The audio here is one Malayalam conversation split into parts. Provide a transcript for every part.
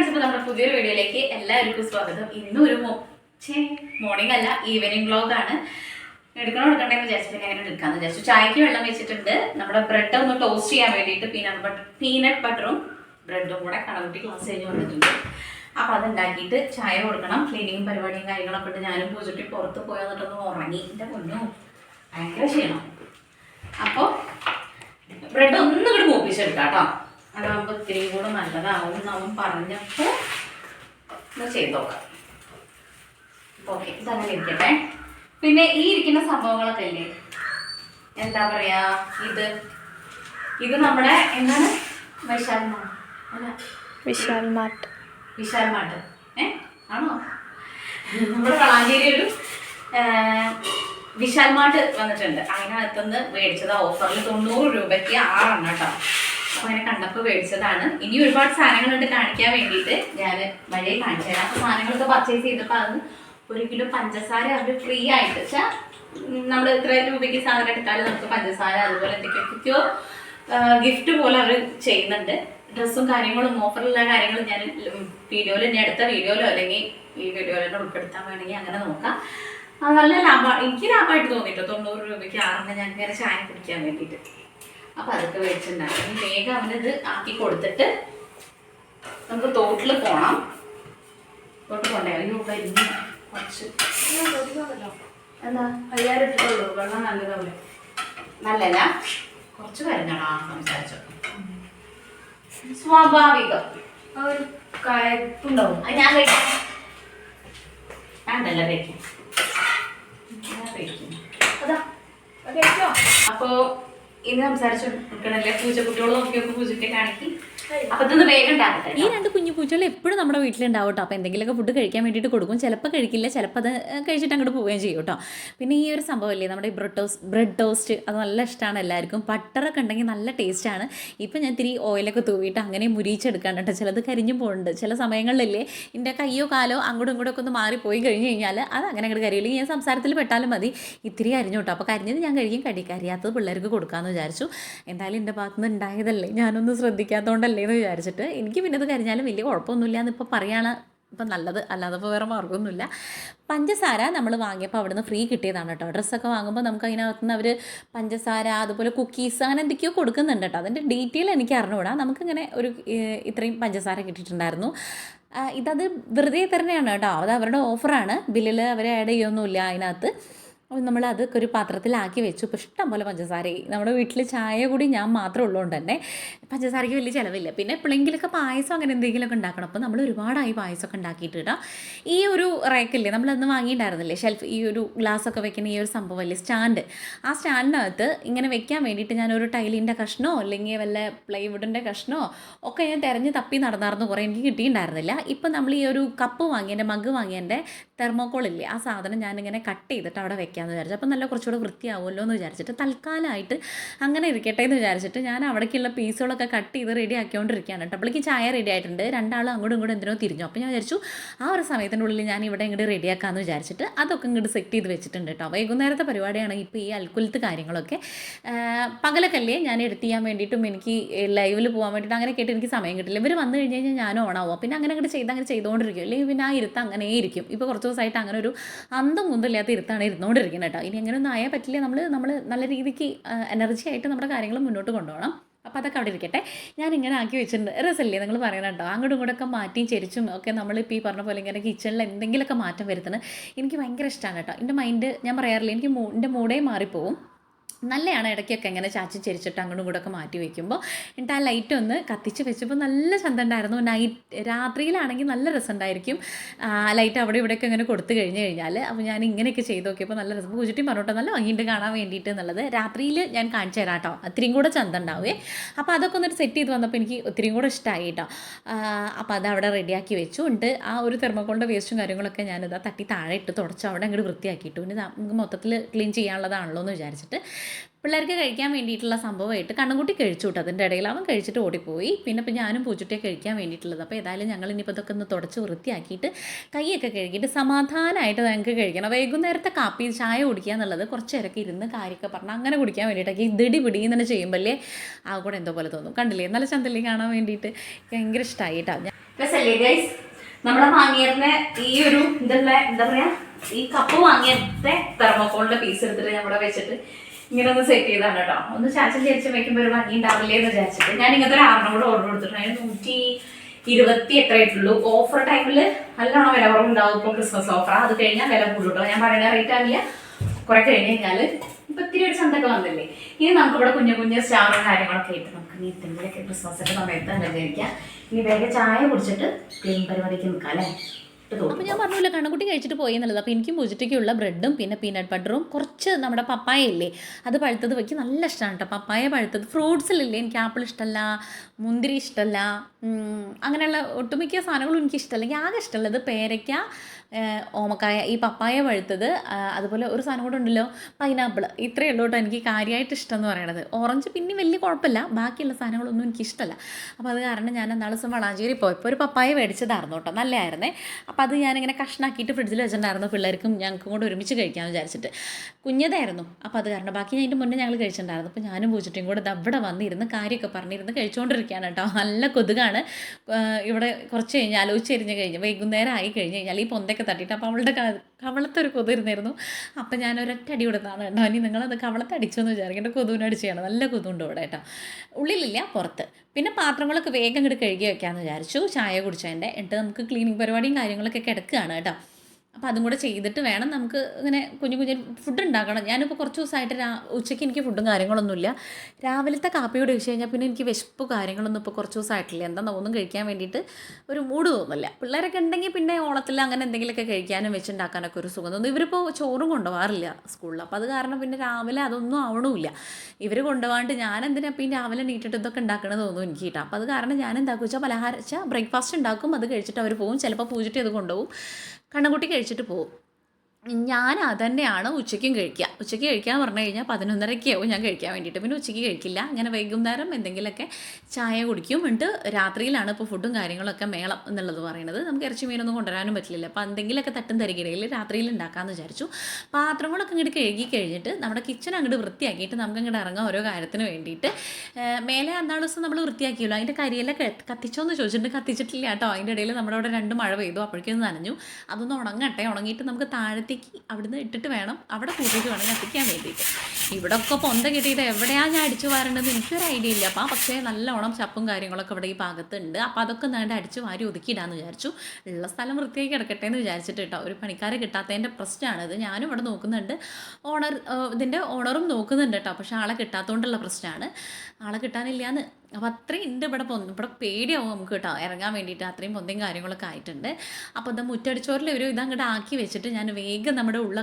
ഇപ്പോൾ നമ്മുടെ പുതിയൊരു വീഡിയോയിലേക്ക് എല്ലാവർക്കും സ്വാഗതം. ഇന്നും ഒരു മോർണിംഗ് അല്ല ഈവനിങ് വ്ലോഗ് ആണ്. എടുക്കണം എടുക്കണ്ടെന്ന് വിചാരിച്ചു പിന്നെ അങ്ങനെ എടുക്കാന്ന് വിചാരിച്ചു. ചായക്ക് വെള്ളം വെച്ചിട്ടുണ്ട്. നമ്മുടെ ബ്രെഡ് ഒന്ന് ടോസ്റ്റ് ചെയ്യാൻ വേണ്ടിയിട്ട് പീനട്ട് ബട്ടർ പീനട്ട് ബട്ടറും ബ്രെഡും കൂടെ കടകുട്ടി ക്ലാസ് കഴിഞ്ഞ് വന്നിട്ടുണ്ട്. അപ്പോൾ അത് ഉണ്ടാക്കിയിട്ട് ചായ കൊടുക്കണം. ക്ലീനിങ് പരിപാടിയും കാര്യങ്ങളൊക്കെ ഉണ്ട്. ഞാനും പൂജട്ടി പുറത്ത് പോയി വന്നിട്ടൊന്ന് ഉറങ്ങി. എന്റെ പൊന്നു ഭയങ്കര ക്ഷീണം. അപ്പോൾ ബ്രെഡ് ഒന്നും കൂടി മൂപ്പിച്ചെടുക്കാം കേട്ടോ അതാകുമ്പോൾ ഇത്തിരി കൂടെ നല്ലതാവും എന്ന് അവൻ പറഞ്ഞപ്പോൾ ഒന്ന് ചെയ്ത് നോക്കാം. ഓക്കെ ഇതങ്ങനെ ഇരിക്കട്ടെ പിന്നെ ഈ ഇരിക്കുന്ന സംഭവങ്ങളൊക്കെ അല്ലേ എന്താ പറയാ ഇത്? ഇത് നമ്മുടെ എന്താണ്? വൈശാൽ മാ- അല്ല. വിശാൽ മാർട്ട് വിശാൽ മാട്ട് ഏ? ആണോ? നമ്മുടെ വളാഞ്ചേരി ഒരു വിശാൽ മാട്ട് വന്നിട്ടുണ്ട് അതിനകത്തുനിന്ന് മേടിച്ചത്. ഓഫറിൽ തൊണ്ണൂറ് രൂപയ്ക്ക് ആറെണ്ണം കേട്ടോ. അതിനെ കണ്ടപ്പോൾ മേടിച്ചതാണ്. ഇനി ഒരുപാട് സാധനങ്ങളുണ്ട് കാണിക്കാൻ വേണ്ടിയിട്ട്. ഞാൻ വഴിയെ കാണിച്ചു തരാം അപ്പൊ സാധനങ്ങളൊക്കെ പർച്ചേസ് ചെയ്തപ്പോൾ അത് ഒരു കിലോ പഞ്ചസാര അവർ ഫ്രീ ആയിട്ട്. വെച്ചാൽ നമ്മൾ എത്ര രൂപയ്ക്ക് സാധനം എടുത്താലും നമുക്ക് പഞ്ചസാര അതുപോലെ എന്തൊക്കെയോ ഗിഫ്റ്റ് പോലെ അവർ ചെയ്യുന്നുണ്ട്. ഡ്രസ്സും കാര്യങ്ങളും ഓഫറുള്ള കാര്യങ്ങളും ഞാൻ വീഡിയോയിൽ ഇനി അടുത്ത വീഡിയോയിലോ അല്ലെങ്കിൽ ഈ വീഡിയോയിൽ തന്നെ ഉൾപ്പെടുത്താൻ വേണമെങ്കിൽ അങ്ങനെ നോക്കാം. നല്ല ലാഭം എനിക്ക് ലാഭമായിട്ട് തോന്നിയിട്ടോ? തൊണ്ണൂറ് രൂപയ്ക്ക് ആറെന്ന് ഞാൻ ഇങ്ങനെ ചായ കുടിക്കാൻ വേണ്ടിയിട്ട്. അപ്പം അതൊക്കെ മേടിച്ചിട്ടുണ്ടാകും ഇനി വേഗം അവനത് ആക്കി കൊടുത്തിട്ട് നമുക്ക് തോട്ടിൽ പോകണം തോട്ടിൽ പോണ്ടേ? അയ്യോ കരിഞ്ഞു കുറച്ച്. എന്താ? അയ്യായിരം ഇട്ടിട്ടുള്ളൂ വെള്ളം നല്ലതാവില്ല നല്ലല്ല കുറച്ച് കരഞ്ഞാടാ സംസാരിച്ചു സ്വാഭാവികം. ഒരു കയപ്പുണ്ടാവും. അത് ഞാൻ കഴിക്കാം. വേണ്ടല്ല കഴിക്കാം. ഞാൻ കഴിക്കും. അതാ. അപ്പോൾ അപ്പോ ഇന്ന് സംസാരിച്ചു നിൽക്കണല്ലേ? പൂജക്കുട്ടിയോട് നോക്കിയൊക്കെ പൂജയ്ക്ക് കാണിക്കും. അപ്പൊ ഇതൊന്ന് വേഗം ഉണ്ടാക്കട്ടെ ഈ രണ്ട് കുഞ്ഞു പൂച്ചകൾ എപ്പോഴും നമ്മുടെ വീട്ടിലുണ്ടാവും കേട്ടോ. അപ്പോൾ എന്തെങ്കിലുമൊക്കെ ഫുഡ് കഴിക്കാൻ വേണ്ടിയിട്ട് കൊടുക്കും. ചിലപ്പോൾ കഴിക്കില്ല ചിലപ്പോൾ അത് കഴിച്ചിട്ട് അങ്ങോട്ട് പോവുകയും ചെയ്യും കേട്ടോ. പിന്നെ ഈ ഒരു സംഭവമില്ലേ നമ്മുടെ ഈ ബ്രെഡ് ടോസ്റ്റ് ബ്രെഡ് ടോസ്റ്റ് അത് നല്ല ഇഷ്ടമാണ് എല്ലാവർക്കും. ബട്ടറൊക്കെ ഉണ്ടെങ്കിൽ നല്ല ടേസ്റ്റാണ്. ഇപ്പം ഞാൻ ഇത്തിരി ഓയിലൊക്കെ തൂവിയിട്ട് അങ്ങനെ മുരിച്ചെടുക്കാണ് കേട്ടോ. ചിലത് കരിഞ്ഞു പോകുന്നുണ്ട് ചില സമയങ്ങളിലല്ലേ എന്റെ കയ്യോ കാലോ അങ്ങോട്ടും ഇങ്ങോട്ടും ഒക്കെ ഒന്ന് മാറിപ്പോയി കഴിഞ്ഞു കഴിഞ്ഞാൽ അത് അങ്ങനെ അങ്ങോട്ട് കരിയില്ല ഞാൻ സംസാരത്തിൽ പെട്ടാലും മതി. ഇത്തിരി അരിഞ്ഞു കേട്ടോ. അപ്പോൾ കരിഞ്ഞത് ഞാൻ കഴിക്കും. കടി കരിയാത്തത് പിള്ളേർക്ക് കൊടുക്കാമെന്ന് വിചാരിച്ചു. എന്തായാലും എന്റെ ഭാഗത്തുനിന്ന് ഉണ്ടായതല്ലേ ഞാനൊന്ന് ശ്രദ്ധിക്കാത്തതുകൊണ്ടല്ലേ എന്ന് വിചാരിച്ചിട്ട് എനിക്ക് പിന്നെ ഇത് കരിഞ്ഞാലും വലിയ കുഴപ്പമൊന്നുമില്ല എന്നിപ്പോൾ പറയാണ്. ഇപ്പം നല്ലത് അല്ലാതെ ഇപ്പോൾ വേറെ മാർഗമൊന്നുമില്ല. പഞ്ചസാര നമ്മൾ വാങ്ങിയപ്പോൾ അവിടുന്ന് ഫ്രീ കിട്ടിയതാണ് കേട്ടോ. ഡ്രസ്സൊക്കെ വാങ്ങുമ്പോൾ നമുക്ക് അതിനകത്തുനിന്ന് അവർ പഞ്ചസാര അതുപോലെ കുക്കീസ് അങ്ങനെ എന്തൊക്കെയോ കൊടുക്കുന്നുണ്ട് കേട്ടോ. അതിന്റെ ഡീറ്റെയിൽ എനിക്ക് അറിഞ്ഞുകൂടാ. നമുക്കിങ്ങനെ ഒരു ഇത്രയും പഞ്ചസാര കിട്ടിയിട്ടുണ്ടായിരുന്നു. ഇതത് വെറുതെ തന്നെയാണ് കേട്ടോ. അത് അവരുടെ ഓഫറാണ് ബില്ലിൽ അവർ ആഡ് ചെയ്യൊന്നുമില്ല അതിനകത്ത്. അപ്പോൾ നമ്മൾ അതൊക്കെ ഒരു പാത്രത്തിലാക്കി വെച്ചു. ഇപ്പോൾ ഇഷ്ടം പോലെ പഞ്ചസാരയായി. നമ്മുടെ വീട്ടിൽ ചായ കൂടി ഞാൻ മാത്രമേ ഉള്ളതുകൊണ്ട് തന്നെ. പഞ്ചസാരയ്ക്ക് വലിയ ചിലവില്ല. പിന്നെ എപ്പോഴെങ്കിലൊക്കെ പായസം അങ്ങനെ എന്തെങ്കിലുമൊക്കെ ഉണ്ടാക്കണം. അപ്പോൾ നമ്മൾ ഒരുപാടായി പായസമൊക്കെ ഉണ്ടാക്കിയിട്ട് ഇടാം. ഈ ഒരു റേക്കല്ലേ നമ്മളന്ന് വാങ്ങിയിട്ടുണ്ടായിരുന്നില്ലേ? ഷെൽഫ് ഈ ഒരു ഗ്ലാസ്സൊക്കെ വെക്കുന്ന ഈ ഒരു സംഭവമല്ലേ സ്റ്റാൻഡ് ആ സ്റ്റാൻഡിനകത്ത് ഇങ്ങനെ വെക്കാൻ വേണ്ടിയിട്ട് ഞാനൊരു ടൈലിന്റെ കഷ്ണോ അല്ലെങ്കിൽ വല്ല പ്ലൈവുഡിന്റെ കഷ്ണോ ഒക്കെ ഞാൻ തിരഞ്ഞ് തപ്പി നടന്നായിരുന്നു. കുറേ എനിക്ക് കിട്ടിയിട്ടുണ്ടായിരുന്നില്ല. ഇപ്പം നമ്മൾ ഈ ഒരു കപ്പ് വാങ്ങിയതിന്റെ മഗ് വാങ്ങിയതിന്റെ തെർമോക്കോളില്ലേ ആ സാധനം ഞാനിങ്ങനെ കട്ട് ചെയ്തിട്ട് അവിടെ വെക്കാമെന്ന് വിചാരിച്ചു. അപ്പോൾ നല്ല കുറച്ചുകൂടെ വൃത്തിയാവുമല്ലോ എന്ന് വിചാരിച്ചിട്ട് തൽക്കാലമായിട്ട് അങ്ങനെ ഇരിക്കട്ടെ എന്ന് വിചാരിച്ചിട്ട് ഞാൻ അവിടേക്കുള്ള പീസുകളൊക്കെ കട്ട് ചെയ്ത് റെഡി ആക്കിക്കൊണ്ടിരിക്കുകയാണ് കേട്ടോ. അപ്പോഴേക്ക് ചായ റെഡി ആയിട്ടുണ്ട്. രണ്ടാളും അങ്ങോട്ടും ഇങ്ങോട്ടും എന്തിനോ തിരിഞ്ഞു. അപ്പോൾ ഞാൻ വിചാരിച്ചു ആ ഒരു സമയത്തിന്റെ ഉള്ളിൽ ഞാൻ ഇവിടെ ഇങ്ങോട്ട് റെഡി ആക്കാമെന്ന് വിചാരിച്ചിട്ട് അതൊക്കെ ഇങ്ങോട്ട് സെറ്റ് ചെയ്ത് വെച്ചിട്ടുണ്ട് കേട്ടോ. വൈകുന്നേരത്തെ പരിപാടിയാണ് ഇപ്പോൾ ഈ അൽക്കുലത്ത് കാര്യങ്ങളൊക്കെ. പകലക്കല്ലേ പകലൊക്കെ ഞാൻ എഡിറ്റ് ചെയ്യാൻ വേണ്ടിയിട്ടും എനിക്ക് ലൈവിൽ പോകാൻ വേണ്ടിയിട്ട് അങ്ങനെ കേട്ട് എനിക്ക് സമയം കിട്ടില്ല. ഇവർ വന്നു കഴിഞ്ഞ് കഴിഞ്ഞാൽ ഞാൻ ഓണാവും പിന്നെ അങ്ങനെ അങ്ങോട്ട് ചെയ്ത് അങ്ങനെ ചെയ്തുകൊണ്ടിരിക്കും അല്ലെങ്കിൽ പിന്നെ ആ ഇരുത്ത് അങ്ങനെ ഇരിക്കും. ഇപ്പോൾ കുറച്ച് ദിവസമായിട്ട് അങ്ങനെ ഒരു അന്തം കുന്തമില്ലാത്ത ഇരുത്താണ് ഇരുന്നുകൊണ്ടിരിക്കുന്നത് കേട്ടോ. ഇനി അങ്ങനെയൊന്നും ആയാൽ പറ്റില്ല. നമ്മൾ നമ്മൾ നല്ല രീതിക്ക് എനർജി ആയിട്ട് നമ്മുടെ കാര്യങ്ങൾ മുന്നോട്ട് കൊണ്ടുപോകണം. അപ്പോൾ അതൊക്കെ അവിടെ ഇരിക്കട്ടെ. ഞാൻ ഇങ്ങനെ ആക്കി വെച്ചിട്ടുണ്ട്. രസമല്ലേ നിങ്ങൾ പറയണം കേട്ടോ? അങ്ങോട്ടും ഇങ്ങോട്ടൊക്കെ മാറ്റിയും ചെരിച്ചും ഒക്കെ നമ്മളിപ്പോൾ ഈ പറഞ്ഞ പോലെ ഇങ്ങനെ കിച്ചണിൽ എന്തെങ്കിലുമൊക്കെ മാറ്റം വരുത്തുന്നത് എനിക്ക് ഭയങ്കര ഇഷ്ടമാണ് കേട്ടോ. എന്റെ മൈൻഡ് ഞാൻ പറയാറില്ല എനിക്ക് എന്റെ മൂഡേ മാറിപ്പോവും. നല്ലതാണ് ഇടയ്ക്കൊക്കെ ഇങ്ങനെ ചാച്ചി ചരിച്ചിട്ട് അങ്ങോട്ടും കൂടെ ഒക്കെ മാറ്റി വയ്ക്കുമ്പോൾ എന്നിട്ട് ആ ലൈറ്റ് ഒന്ന് കത്തിച്ച് വെച്ചപ്പോൾ നല്ല ചന്ത ഉണ്ടായിരുന്നു നൈറ്റ് രാത്രിയിലാണെങ്കിൽ നല്ല രസമുണ്ടായിരിക്കും. ആ ലൈറ്റ് അവിടെ ഇവിടെയൊക്കെ ഇങ്ങനെ കൊടുത്തു കഴിഞ്ഞ് കഴിഞ്ഞാൽ. അപ്പോൾ ഞാൻ ഇങ്ങനെയൊക്കെ ചെയ്ത് നോക്കിയപ്പോൾ നല്ല രസം. പൂജിട്ടി പറഞ്ഞോട്ടെ നല്ല ഭംഗിയുണ്ട് കാണാൻ വേണ്ടിയിട്ട് എന്നുള്ളത്. രാത്രിയിൽ ഞാൻ കാണിച്ചു തരാം കേട്ടോ. അത്രയും കൂടെ ചന്ത അപ്പോൾ അതൊക്കെ ഒന്നിട്ട് സെറ്റ് ചെയ്ത് വന്നപ്പോൾ എനിക്ക് ഒത്തിരിയും കൂടെ ഇഷ്ടമായി കേട്ടോ. അപ്പോൾ അത് അവിടെ റെഡിയാക്കി വെച്ചു. ഉണ്ട് ആ ഒരു തെർമോക്കോളിന്റെ വേസ്റ്റും കാര്യങ്ങളൊക്കെ ഞാനിതാ തട്ടി താഴെ ഇട്ട് തുടച്ച് അവിടെ അങ്ങോട്ട് വൃത്തിയാക്കിയിട്ടു. പിന്നെ നമുക്ക് മൊത്തത്തിൽ ക്ലീൻ ചെയ്യാനുള്ളതാണല്ലോ എന്ന് വിചാരിച്ചിട്ട് പിള്ളേർക്ക് കഴിക്കാൻ വേണ്ടിയിട്ടുള്ള സംഭവമായിട്ട് കണ്ണുകുട്ടി കഴിച്ചു കേട്ടോ. അതിന്റെ ഇടയിൽ അവൻ കഴിച്ചിട്ട് ഓടിപ്പോയി. പിന്നെ ഇപ്പം ഞാനും പൂച്ചുട്ടിയെ കഴിക്കാൻ വേണ്ടിയിട്ടുള്ളത്. അപ്പോൾ ഏതായാലും ഞങ്ങൾ ഇനിയിപ്പോൾ ഇതൊക്കെ ഒന്ന് തുടച്ച് വൃത്തിയാക്കിയിട്ട് കൈയൊക്കെ കഴുകിയിട്ട് സമാധാനമായിട്ട് ഞങ്ങൾക്ക് കഴിക്കണം. വൈകുന്നേരത്തെ കാപ്പി ചായ കുടിക്കുക എന്നുള്ളത് കുറച്ച് നേരമൊക്കെ ഇരുന്ന് കാര്യമൊക്കെ പറഞ്ഞാൽ അങ്ങനെ കുടിക്കാൻ വേണ്ടിയിട്ടൊക്കെ ഈ ദിടി പിടി തന്നെ ചെയ്യുമ്പോഴേ ആ കൂടെ എന്തോ പോലെ തോന്നും. കണ്ടില്ലേ? നല്ല ചന്തല്ലേ കാണാൻ വേണ്ടിയിട്ട് ഭയങ്കര ഇഷ്ടമായി കേട്ടോ ഞാൻ നമ്മുടെ വാങ്ങിയിരുന്ന ഈ ഒരു ഇതുള്ള എന്താ പറയാ? ഈ കപ്പ് വാങ്ങിയത്തെ തെർമോക്കോളിന്റെ പീസ് എടുത്തിട്ട് നമ്മുടെ വെച്ചിട്ട് ഇങ്ങനെ ഒന്ന് സെറ്റ് ചെയ്താണ് കേട്ടോ. ഒന്ന് ചാച്ചൻ ചേച്ചി വെക്കുമ്പോൾ ഒരു ഭംഗി ഉണ്ടാവില്ലേ എന്ന് വിചാരിച്ചിട്ട്. ഞാൻ ഇങ്ങനത്തെ ഒരു ആറിനും കൂടെ ഓർഡർ കൊടുത്തിട്ടുണ്ട്. അതിന് നൂറ്റി ഇരുപത്തി എത്ര ആയിട്ടുള്ളൂ ഓഫർ ടൈമിൽ നല്ലോണം വില കുറവുണ്ടാവും ഇപ്പോൾ ക്രിസ്മസ് ഓഫർ അത് കഴിഞ്ഞാൽ വില കൂടും ഞാൻ പറയുന്ന റേറ്റ് ആവില്ല കുറെ കഴിഞ്ഞ് കഴിഞ്ഞാൽ ഇപ്പൊ ഇത്തിരി ഒരു ചന്തൊക്കെ വന്നില്ലേ. ഇനി നമുക്ക് ഇവിടെ കുഞ്ഞു കുഞ്ഞു സ്റ്റാറും കാര്യങ്ങളൊക്കെ ആയിട്ട് നമുക്ക് ഇനി എന്തെങ്കിലുമൊക്കെ ക്രിസ്മസിന്റെ സമയത്ത് അലങ്കരിക്കാം ഇനി വേഗം ചായ കുടിച്ചിട്ട് ക്ലീൻ പരിപാടിക്ക് നിൽക്കാം അല്ലേ അപ്പോൾ ഞാൻ പറഞ്ഞില്ല കണ്ണുകുട്ടി കഴിച്ചിട്ട് പോയി എന്നുള്ളത്. അപ്പോൾ എനിക്കും പൂജിറ്റയ്ക്കുള്ള ബ്രെഡും പിന്നെ പീനട്ട് ബട്ടറും കുറച്ച് നമ്മുടെ പപ്പായ ഇല്ലേ അത് പഴുത്തത് വയ്ക്കും നല്ല ഇഷ്ടമാണ് കേട്ടോ പപ്പായ പഴുത്തത്. ഫ്രൂട്ട്സിലില്ലേ എനിക്ക് ആപ്പിൾ ഇഷ്ടമല്ല മുന്തിരി ഇഷ്ടമല്ല അങ്ങനെയുള്ള ഒട്ടുമിക്ക സാധനങ്ങളും എനിക്ക് ഇഷ്ടമല്ല ആകെ ഇഷ്ടമുള്ളത് പേരയ്ക്ക ഓമക്കായ ഈ പപ്പായ പഴുത്തത് അതുപോലെ ഒരു സാധനം കൂടെ ഉണ്ടല്ലോ പൈനാപ്പിൾ ഇത്രയേ ഉള്ളൂ കേട്ടോ എനിക്ക് കാര്യമായിട്ട് ഇഷ്ടം എന്ന് പറയണത്. ഓറഞ്ച് പിന്നെ വലിയ കുഴപ്പമില്ല. ബാക്കിയുള്ള സാധനങ്ങളൊന്നും എനിക്ക് ഇഷ്ടമല്ല. അപ്പോൾ അത് കാരണം ഞാൻ എന്നാൾ ദിവസം വളാഞ്ചേരി പോയപ്പോൾ ഒരു പപ്പായ മേടിച്ചതായിരുന്നു കേട്ടോ. നല്ലതായിരുന്നേ. അപ്പോൾ അത് ഞാനിങ്ങനെ കഷ്ണാക്കിയിട്ട് ഫ്രിഡ്ജിൽ വെച്ചിട്ടുണ്ടായിരുന്നു പിള്ളേർക്കും ഞങ്ങൾക്കും കൂടെ ഒരുമിച്ച് കഴിക്കാമെന്ന് വിചാരിച്ചിട്ട്. കുഞ്ഞതായിരുന്നു. അപ്പോൾ അത് കാരണം ബാക്കി ഞാൻ അതിന്റെ മുന്നേ ഞങ്ങൾ കഴിച്ചിട്ടുണ്ടായിരുന്നു. അപ്പോൾ ഞാനും പൂച്ചിട്ടും കൂടെ ഇവിടെ വന്നിരുന്ന് കാര്യമൊക്കെ പറഞ്ഞിരുന്ന് കഴിച്ചുകൊണ്ടിരിക്കുകയാണ് കേട്ടോ. നല്ല കൊതുകാണ്. ഇവിടെ കുറച്ച് കഴിഞ്ഞാൽ ആലോചിച്ച് കഴിഞ്ഞ് വൈകുന്നേരം ആയി കഴിഞ്ഞ് കഴിഞ്ഞാൽ ഈ പൊന്തൊക്കെ തട്ടിയിട്ട് അപ്പോൾ അവളുടെ കവളത്തൊരു കവളത്തെ ഒരു കൊതു അപ്പം ഞാൻ ഒരൊറ്റ അടി കൊടുത്താണ് കേട്ടോ. ഇനി നിങ്ങളത് കവളത്തെ അടിച്ചെന്ന് വിചാരിക്കേണ്ട കൊതുവിനെ അടിച്ചാണ് നല്ല കൊതുണ്ട് ഇവിടെ കേട്ടോ. ഉള്ളിലില്ല പുറത്ത്. പിന്നെ പാത്രങ്ങളൊക്കെ വേഗം ഇങ്ങോട്ട് കഴുകി വെക്കാമെന്ന് വിചാരിച്ചു. ചായ കുടിച്ചതിന്റെ എന്നിട്ട് നമുക്ക് ക്ലീനിങ് പരിപാടിയും കാര്യങ്ങളൊക്കെ കിടക്കുകയാണ് കേട്ടോ. അപ്പോൾ അതും കൂടെ ചെയ്തിട്ട് വേണം നമുക്ക് ഇങ്ങനെ കുഞ്ഞു കുഞ്ഞു ഫുഡ് ഉണ്ടാക്കണം. ഞാനിപ്പോൾ കുറച്ച് ദിവസമായിട്ട് രാ ഉച്ചയ്ക്ക് എനിക്ക് ഫുഡും കാര്യങ്ങളൊന്നുമില്ല. രാവിലത്തെ കാപ്പിയോട് കഴിച്ച് കഴിഞ്ഞാൽ പിന്നെ എനിക്ക് വിശപ്പ് കാര്യങ്ങളൊന്നും ഇപ്പോൾ കുറച്ച് ദിവസമായിട്ടില്ല. എന്താണെന്ന് ഒന്നും കഴിക്കാൻ വേണ്ടിയിട്ട് ഒരു മൂഡ് തോന്നില്ല പിള്ളേരൊക്കെ ഉണ്ടെങ്കിൽ പിന്നെ ഓണത്തിൽ അങ്ങനെ എന്തെങ്കിലുമൊക്കെ കഴിക്കാനും വെച്ചുണ്ടാക്കാനൊക്കെ ഒരു സുഖം തോന്നുന്നു ഇവരിപ്പോൾ ചോറും കൊണ്ടുപോകാറില്ല സ്കൂളിൽ അപ്പോൾ അത് കാരണം പിന്നെ രാവിലെ അതൊന്നും ആവണമില്ല ഇവർ കൊണ്ടുപോകാണ്ട് ഞാൻ എന്തിനാ പിന്നെ രാവിലെ നീട്ടിട്ട് ഇതൊക്കെ ഉണ്ടാക്കണമെന്ന് തോന്നുന്നു എനിക്ക് കേട്ടോ. അപ്പോൾ അത് കാരണം ഞാൻ എന്താക്കുക വെച്ചാൽ പലഹാരം വെച്ചാൽ ബ്രേക്ക്ഫാസ്റ്റ് ഉണ്ടാക്കും. അത് കഴിച്ചിട്ട് അവർ പോകും ചിലപ്പോൾ പൂജിട്ട് ചെയ്ത് കൊണ്ടുപോകും. കണ്ണൻകുട്ടി കഴിച്ചിട്ട് പോകും ഞാൻ അതന്നെയാണ് ഉച്ചയ്ക്കും കഴിക്കുക. ഉച്ചയ്ക്ക് കഴിക്കാൻ പറഞ്ഞു കഴിഞ്ഞാൽ പതിനൊന്നരയ്ക്കാവും ഞാൻ കഴിക്കാൻ വേണ്ടിയിട്ട്. പിന്നെ ഉച്ചയ്ക്ക് കഴിക്കില്ല. അങ്ങനെ വൈകുന്നേരം എന്തെങ്കിലുമൊക്കെ ചായ കുടിക്കും. എന്നിട്ട് രാത്രിയിലാണ് ഇപ്പോൾ ഫുഡും കാര്യങ്ങളൊക്കെ മേളം എന്നുള്ളത് പറയുന്നത്. നമുക്ക് ഇറച്ചി മീനൊന്നും കൊണ്ടുവരാനും പറ്റില്ല അപ്പോൾ എന്തെങ്കിലുമൊക്കെ തട്ടും തരികിടയിൽ രാത്രിയിൽ ഉണ്ടാക്കാമെന്ന് വിചാരിച്ചു. പാത്രങ്ങളൊക്കെ ഇങ്ങോട്ട് കഴുകി കഴിഞ്ഞിട്ട് നമ്മുടെ കിച്ചൺ അങ്ങോട്ട് വൃത്തിയാക്കിയിട്ട് നമുക്ക് ഇങ്ങോട്ട് ഇറങ്ങാം ഓരോ കാര്യത്തിന് വേണ്ടിയിട്ട്. മേലെ അന്നാൾ ദിവസം നമ്മൾ വൃത്തിയാക്കിയല്ലോ. അതിന്റെ കരിയെല്ലാം കത്തിച്ചോ എന്ന് ചോദിച്ചിട്ടുണ്ട്. കത്തിച്ചിട്ടില്ല കേട്ടോ. അതിന്റെ ഇടയിൽ നമ്മുടെ അവിടെ രണ്ട് മഴ പെയ്തു. അപ്പോഴേക്കും നനഞ്ഞു. അതൊന്ന് ഉണങ്ങട്ടെ. ഉണങ്ങിയിട്ട് നമുക്ക് താഴത്തേക്ക് അവിടുന്ന് ഇട്ടിട്ട് വേണം അവിടെ കൂട്ടിയിട്ട് വേണം കത്തിക്കാൻ വേണ്ടിയിട്ട്. ഇവിടെ ഒക്കെ പൊന്ത കിട്ടിയിട്ട് എവിടെയാണ് ഞാൻ അടിച്ചു വാരേണ്ടത് എനിക്കൊരു ഐഡിയ ഇല്ല. അപ്പം പക്ഷേ നല്ലോണം ചപ്പും കാര്യങ്ങളൊക്കെ ഇവിടെ ഈ ഭാഗത്തുണ്ട്. അപ്പോൾ അതൊക്കെ നേണ്ട അടിച്ച് വാരി ഒതുക്കിയിടാന്ന് വിചാരിച്ചു. ഉള്ള സ്ഥലം വൃത്തിയായി കിടക്കട്ടെ എന്ന് വിചാരിച്ചിട്ട് കേട്ടോ ഒരു പണിക്കാരെ കിട്ടാത്തതിന്റെ പ്രശ്നമാണിത് ഞാനും ഇവിടെ നോക്കുന്നുണ്ട്. ഓണർ ഇതിന്റെ ഓണറും നോക്കുന്നുണ്ട് കേട്ടോ പക്ഷേ ആളെ കിട്ടാത്തതുകൊണ്ടുള്ള പ്രശ്നമാണ് ആളെ കിട്ടാനില്ലാന്ന് അപ്പോൾ അത്രയും ഉണ്ട് ഇവിടെ പൊന്ന് ഇവിടെ പേടിയാവും നമുക്ക് കേട്ടോ ഇറങ്ങാൻ വേണ്ടിയിട്ട് അത്രയും പൊന്തയും കാര്യങ്ങളൊക്കെ ആയിട്ടുണ്ട്. അപ്പോൾ ഇത് മുറ്റടിച്ചോറിൽ ഒരു ഇതങ്ങോട്ട് ആക്കി വെച്ചിട്ട് ഞാൻ വേഗം നമ്മുടെ ഉള്ള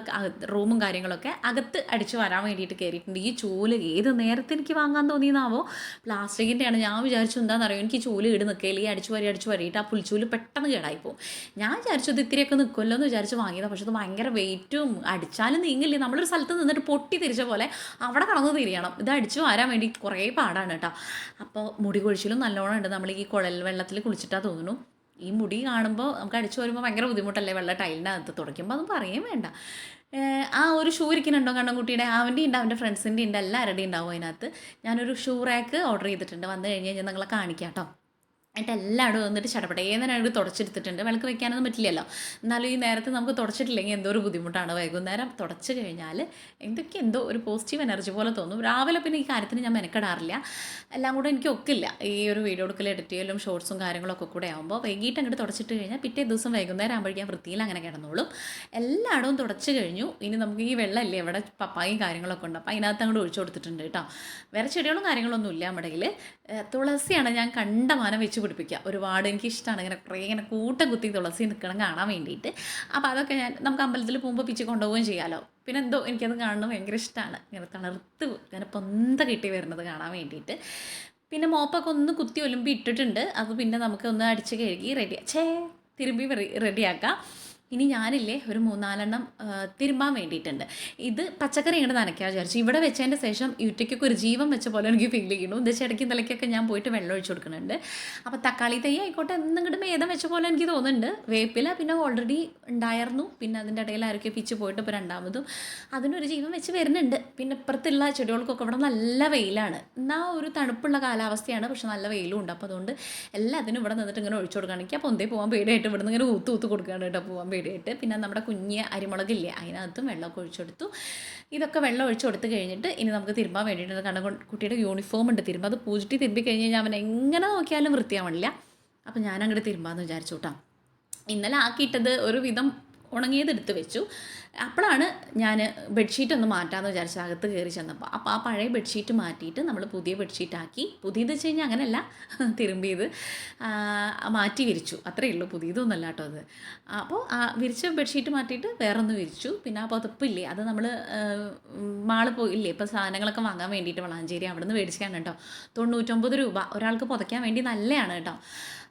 റൂമും കാര്യങ്ങളൊക്കെ അകത്ത് അടിച്ച് വരാൻ വേണ്ടിയിട്ട് കയറിയിട്ടുണ്ട് ഈ ചൂൽ ഏത് നേരത്തെ എനിക്ക് വാങ്ങാൻ തോന്നിയെന്നാവോ? പ്ലാസ്റ്റിക്കിന്റെയാണ് ഞാൻ വിചാരിച്ചു എന്താണെന്നറിയോ എനിക്ക് ചൂൽ ഇട് നിൽക്കുകയില്ല ഈ അടിച്ചു വരി അടിച്ചു വരിയിട്ട് ആ പുൽച്ചൂൽ പെട്ടെന്ന് കേടായി പോകും ഞാൻ വിചാരിച്ചു ഇത് ഇത്തിരിയൊക്കെ നിൽക്കുമല്ലോ എന്ന് വിചാരിച്ച് വാങ്ങിയതാണ് പക്ഷെ അത് ഭയങ്കര വെയിറ്റും അടിച്ചാലും നീങ്ങില്ലേ? നമ്മളൊരു സ്ഥലത്ത് നിന്നിട്ട് പൊട്ടി തിരിച്ച പോലെ അവിടെ കടന്ന് തിരിയണം. ഇത് അടിച്ചു വരാൻ വേണ്ടി കുറേ പാടാണ് കേട്ടോ അപ്പോൾ മുടി കൊഴിച്ചിലും നല്ലോണം ഉണ്ട്. നമ്മൾ ഈ കുഴൽ വെള്ളത്തിൽ കുളിച്ചിട്ടാ തോന്നുന്നു. ഈ മുടി കാണുമ്പോൾ നമുക്ക് അടിച്ചു വരുമ്പോൾ ഭയങ്കര ബുദ്ധിമുട്ടല്ലേ വെള്ള അകത്ത് തുടയ്ക്കുമ്പോൾ അതും പറയുകയും വേണ്ട. ആ ഒരു ഷൂ ഇരിക്കുന്നുണ്ടോ കണ്ണൻകുട്ടിയുടെ? അവന്റെ ഉണ്ട് അവന്റെ ഫ്രണ്ട്സിന്റെ ഉണ്ട് എല്ലാവരുടെയും ഉണ്ടാവും അതിനകത്ത്. ഞാനൊരു ഷൂ റാക്ക് ഓർഡർ ചെയ്തിട്ടുണ്ട്. വന്നു കഴിഞ്ഞ് കഴിഞ്ഞാൽ നിങ്ങളെ കാണിക്കാം കേട്ടോ എന്നിട്ട് എല്ലായിടും വന്നിട്ട് ചടപടേന്നതിനായിട്ട് തുടച്ചെടുത്തിട്ടുണ്ട്. വിളക്ക് വെക്കാനൊന്നും പറ്റില്ലല്ലോ. എന്നാലും ഈ നേരത്തെ നമുക്ക് തുടച്ചിട്ടില്ലെങ്കിൽ എന്തോ ഒരു ബുദ്ധിമുട്ടാണ്. വൈകുന്നേരം തുടച്ച് കഴിഞ്ഞാൽ എന്തൊക്കെ എന്തോ ഒരു പോസിറ്റീവ് എനർജി പോലെ തോന്നും. രാവിലെ പിന്നെ ഈ കാര്യത്തിന് ഞാൻ മെനക്കെടാറില്ല. എല്ലാം കൂടെ എനിക്ക് ഒക്കില്ല. ഈ ഒരു വീഡിയോ എടുക്കൽ എഡിറ്റ് ചെയ്യലും ഷോർട്സും കാര്യങ്ങളൊക്കെ കൂടെ ആകുമ്പോൾ വൈകിട്ട് അങ്ങോട്ട് തുടച്ചിട്ട് കഴിഞ്ഞാൽ പിറ്റേ ദിവസം വൈകുന്നേരം ആകുമ്പോഴേക്കും വൃത്തിയിൽ അങ്ങനെ കിടന്നോളും. എല്ലായിടവും തുടച്ച് കഴിഞ്ഞു. ഇനി നമുക്ക് ഈ വെള്ളമല്ലേ? ഇവിടെ പപ്പായും കാര്യങ്ങളൊക്കെ ഉണ്ട്. അപ്പോൾ അതിനകത്ത് അങ്ങോട്ട് ഒഴിച്ചു കൊടുത്തിട്ടുണ്ട് കേട്ടോ. വേറെ ചെടികളും കാര്യങ്ങളൊന്നും ഇല്ല നമ്മുടെ തുളസിയാണ് ഞാൻ കണ്ടമാനം വെച്ച് പിടിപ്പിക്കുക. ഒരുപാട് എനിക്ക് ഇഷ്ടമാണ് ഇങ്ങനെ കുറേ ഇങ്ങനെ കൂട്ടം കുത്തി തുളസി നിൽക്കണം കാണാൻ വേണ്ടിയിട്ട്. അപ്പോൾ അതൊക്കെ ഞാൻ നമുക്ക് അമ്പലത്തിൽ പോകുമ്പോൾ പിച്ച് കൊണ്ടുപോവുകയും ചെയ്യാമല്ലോ പിന്നെ എന്തോ എനിക്കത് കാണണം ഭയങ്കര ഇഷ്ടമാണ് ഇങ്ങനെ തളർത്ത് ഇങ്ങനെ പൊന്ത കിട്ടി വരുന്നത് കാണാൻ വേണ്ടിയിട്ട്. പിന്നെ മോപ്പൊക്കെ ഒന്ന് കുത്തി ഒലുമ്പി ഇട്ടിട്ടുണ്ട്. അത് പിന്നെ നമുക്ക് ഒന്ന് അടിച്ച് കഴുകി റെഡി ഛേ തിരുമ്പി റെഡിയാക്കാം ഇനി ഞാനില്ലേ ഒരു മൂന്നാലെണ്ണം തിരുമ്പാൻ വേണ്ടിയിട്ടുണ്ട്. ഇത് പച്ചക്കറി ഇങ്ങോട്ട് നനയ്ക്കാൻ വിചാരിച്ചു. ഇവിടെ വെച്ചതിന്റെ ശേഷം യുറ്റയ്ക്കൊക്കെ ഒരു ജീവൻ വെച്ച പോലെ എനിക്ക് ഫീൽ ചെയ്യുന്നു. ഇത് വെച്ചാൽ നിലയ്ക്കൊക്കെ ഞാൻ പോയിട്ട് വെള്ളം ഒഴിച്ചു കൊടുക്കുന്നുണ്ട്. അപ്പോൾ തക്കാളി തൈ ആയിക്കോട്ടെ എന്നിങ്ങോട്ട് മേധം വെച്ച പോലെ എനിക്ക് തോന്നുന്നുണ്ട്. വേപ്പില പിന്നെ ഓൾറെഡി ഉണ്ടായിരുന്നു. പിന്നെ അതിന്റെ ഇടയിൽ ആരൊക്കെ പിച്ച് പോയിട്ട് ഇപ്പോൾ രണ്ടാമതും അതിനൊരു ജീവൻ വെച്ച് വരുന്നുണ്ട്. പിന്നെ ഇപ്പുറത്തുള്ള ചെടികൾക്കൊക്കെ ഇവിടെ നല്ല വെയിലാണ്. എന്നാൽ ഒരു തണുപ്പുള്ള കാലാവസ്ഥയാണ് പക്ഷെ നല്ല വെയിലും ഉണ്ട്. അപ്പോൾ അതുകൊണ്ട് എല്ലാത്തിനും ഇവിടെ നിന്നിട്ട് ഇങ്ങനെ ഒഴിച്ചു കൊടുക്കുകയാണെങ്കിൽ അപ്പോൾ ഒന്നേ പോകാൻ പേടിയായിട്ട് ഇവിടെ നിന്ന് ഇങ്ങനെ ഊത്ത് ഊത്ത് കൊടുക്കുകയാണ് കേട്ടോ പോകാൻ പേടിയായിട്ട്. പിന്നെ നമ്മുടെ കുഞ്ഞ് അരിമുളകില്ലേ അതിനകത്തും വെള്ളമൊക്കെ ഒഴിച്ചു കൊടുത്തു ഇതൊക്കെ വെള്ളം ഒഴിച്ചു കൊടുത്ത് കഴിഞ്ഞിട്ട് ഇനി നമുക്ക് തിരുമ്പാൻ വേണ്ടിയിട്ട് കാരണം കുട്ടിയുടെ യൂണിഫോം ഉണ്ട് തിരുമ്പ്. അത് പൂജിറ്റി തിരുമ്പി കഴിഞ്ഞ് കഴിഞ്ഞാൽ അവൻ എങ്ങനെ നോക്കിയാലും വൃത്തിയാവണില്ല. അപ്പം ഞാൻ അങ്ങോട്ട് തിരുമ്പാന്ന് വിചാരിച്ചു കേട്ടോ ഇന്നലെ ആക്കിയിട്ടത് ഒരു വിധം ഉണങ്ങിയത് എടുത്ത് വെച്ചു അപ്പോഴാണ് ഞാൻ ബെഡ്ഷീറ്റ് ഒന്ന് മാറ്റാമെന്ന് വിചാരിച്ചത് അകത്ത് കയറി ചെന്നപ്പോൾ. അപ്പോൾ ആ പഴയ ബെഡ്ഷീറ്റ് മാറ്റിയിട്ട് നമ്മൾ പുതിയ ബെഡ്ഷീറ്റ് ആക്കി. പുതിയത് വെച്ച് കഴിഞ്ഞാൽ അങ്ങനെയല്ല തിരുമ്പിയത് മാറ്റി വിരിച്ചു. അത്രയേ ഉള്ളൂ പുതിയതൊന്നുമല്ല കേട്ടോ അത്. അപ്പോൾ ആ വിരിച്ച ബെഡ്ഷീറ്റ് മാറ്റിയിട്ട് വേറെ ഒന്ന് വിരിച്ചു. പിന്നെ ആ പുതപ്പില്ലേ അത് നമ്മൾ മാൾ പോയില്ലേ ഇപ്പോൾ സാധനങ്ങളൊക്കെ വാങ്ങാൻ വേണ്ടിയിട്ട് വളാഞ്ചേരി അവിടെ നിന്ന് മേടിച്ചാണ് കേട്ടോ. തൊണ്ണൂറ്റൊമ്പത് രൂപ. ഒരാൾക്ക് പുതയ്ക്കാൻ വേണ്ടി നല്ലതാണ് കേട്ടോ.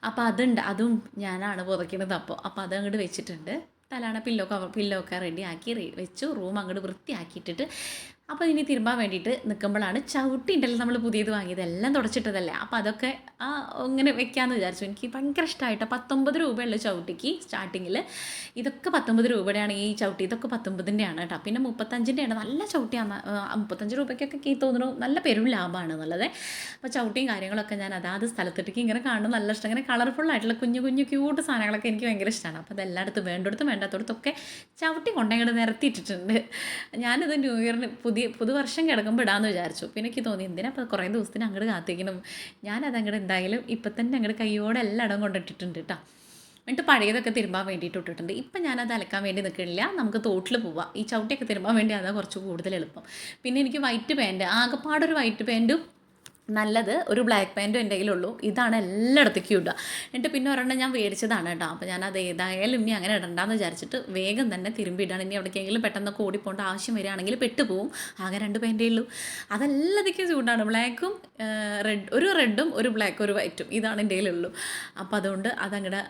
അപ്പോൾ അതുണ്ട് അതും ഞാനാണ് പുതയ്ക്കുന്നത് അപ്പോൾ. അപ്പോൾ അത് അങ്ങോട്ട് വെച്ചിട്ടുണ്ട്. തലാണ പില്ലോ കവർ പില്ലോ ഒക്കെ റെഡി ആക്കി വെച്ചു റൂം അങ്ങോട്ട് വൃത്തിയാക്കിയിട്ടിട്ട് അപ്പോൾ ഇനി തിരുമ്പാൻ വേണ്ടിയിട്ട് നിൽക്കുമ്പോഴാണ് ചവിട്ടി ഉണ്ടല്ലോ നമ്മൾ പുതിയത് വാങ്ങിയത്. എല്ലാം തുടച്ചിട്ടതല്ലേ. അപ്പോൾ അതൊക്കെ ആ ഇങ്ങനെ വെക്കാമെന്ന് വിചാരിച്ചു. എനിക്ക് ഭയങ്കര ഇഷ്ടമായിട്ട് പത്തൊമ്പത് രൂപയുള്ള ചവിട്ടിക്ക് സ്റ്റാർട്ടിങ്ങിൽ ഇതൊക്കെ പത്തൊമ്പത് രൂപയുടെയാണ്. ഈ ചവിട്ടി ഇതൊക്കെ പത്തൊമ്പതിന്റെയാണ് കേട്ടോ. പിന്നെ മുപ്പത്തഞ്ചിന്റെയാണ് നല്ല ചവിട്ടിയാണ്. മുപ്പത്തഞ്ച് രൂപയ്ക്കൊക്കെ കീ തോന്നുന്നു നല്ല പെരും ലാഭമാണ് എന്നുള്ളത് അപ്പോൾ ചവിട്ടിയും കാര്യങ്ങളൊക്കെ ഞാൻ അതാത് സ്ഥലത്തിട്ടേക്ക് ഇങ്ങനെ കാണുന്നത് നല്ല ഇഷ്ടം. ഇങ്ങനെ കളർഫുൾ ആയിട്ടുള്ള കുഞ്ഞു കുഞ്ഞു ക്യൂട്ട് സാധനങ്ങളൊക്കെ എനിക്ക് ഭയങ്കര ഇഷ്ടമാണ് അപ്പോൾ അതെല്ലായിടത്തും വേണ്ടിടത്തും വേണ്ടാത്തടത്തൊക്കെ ചവിട്ടി കൊണ്ടങ്ങോട്ട് നിരത്തിയിട്ടിട്ടുണ്ട്. ഞാനത് ന്യൂ ഇയറിന് പുതിയ പുതുവർഷം കിടക്കുമ്പോൾ ഇടാമെന്ന് വിചാരിച്ചു. പിന്നെ എനിക്ക് തോന്നി എന്തിനാ അപ്പോൾ കുറേ ദിവസത്തിന് അങ്ങോട്ട് കാത്തിരിക്കണം? ഞാനത് അങ്ങോട്ട് എന്തായാലും ഇപ്പം തന്നെ അങ്ങോട്ട് കയ്യോടെ എല്ലായിടവും കൊണ്ടിട്ടിട്ടുണ്ട് കേട്ടോ എന്നിട്ട് പഴയതൊക്കെ തിരുമ്പാൻ വേണ്ടിയിട്ട് ഇട്ടിട്ടുണ്ട്. ഇപ്പം ഞാനത് അലക്കാൻ വേണ്ടി നിൽക്കണില്ല നമുക്ക് തോട്ടിൽ പോവാം. ഈ ചവിട്ടിയൊക്കെ തിരുമ്പാൻ വേണ്ടി അതാ കുറച്ച് കൂടുതൽ എളുപ്പം. പിന്നെ എനിക്ക് വൈറ്റ് പാന്റ് ആകെപ്പാടൊരു വൈറ്റ് പാന്റും നല്ലത് ഒരു ബ്ലാക്ക് പാന്റും എന്റെ കയ്യിലുള്ളൂ. ഇതാണ് എല്ലായിടത്തേക്കും ഇടുക. എന്നിട്ട് പിന്നെ ഒരെണ്ണം ഞാൻ മേടിച്ചതാണ് കേട്ടോ. അപ്പോൾ ഞാൻ അത് ഏതായാലും ഇനി അങ്ങനെ ഇടണ്ടെന്ന് വിചാരിച്ചിട്ട് വേഗം തന്നെ തിരുമ്പി ഇടാണ്. ഇനി എവിടേക്കെങ്കിലും പെട്ടെന്നൊക്കെ ഓടിപ്പോണ്ട ആവശ്യം വരികയാണെങ്കിൽ പെട്ടുപോകും ആകെ രണ്ട് പാന്റേ ഉള്ളൂ. അതെല്ലാത്തേക്കും ചൂടാണ്. ബ്ലാക്കും റെഡ് ഒരു റെഡും ഒരു ബ്ലാക്കും ഒരു വൈറ്റും. ഇതാണ് എന്റെ കയ്യിലുള്ളൂ. അപ്പോൾ അതുകൊണ്ട് അതങ്ങടെ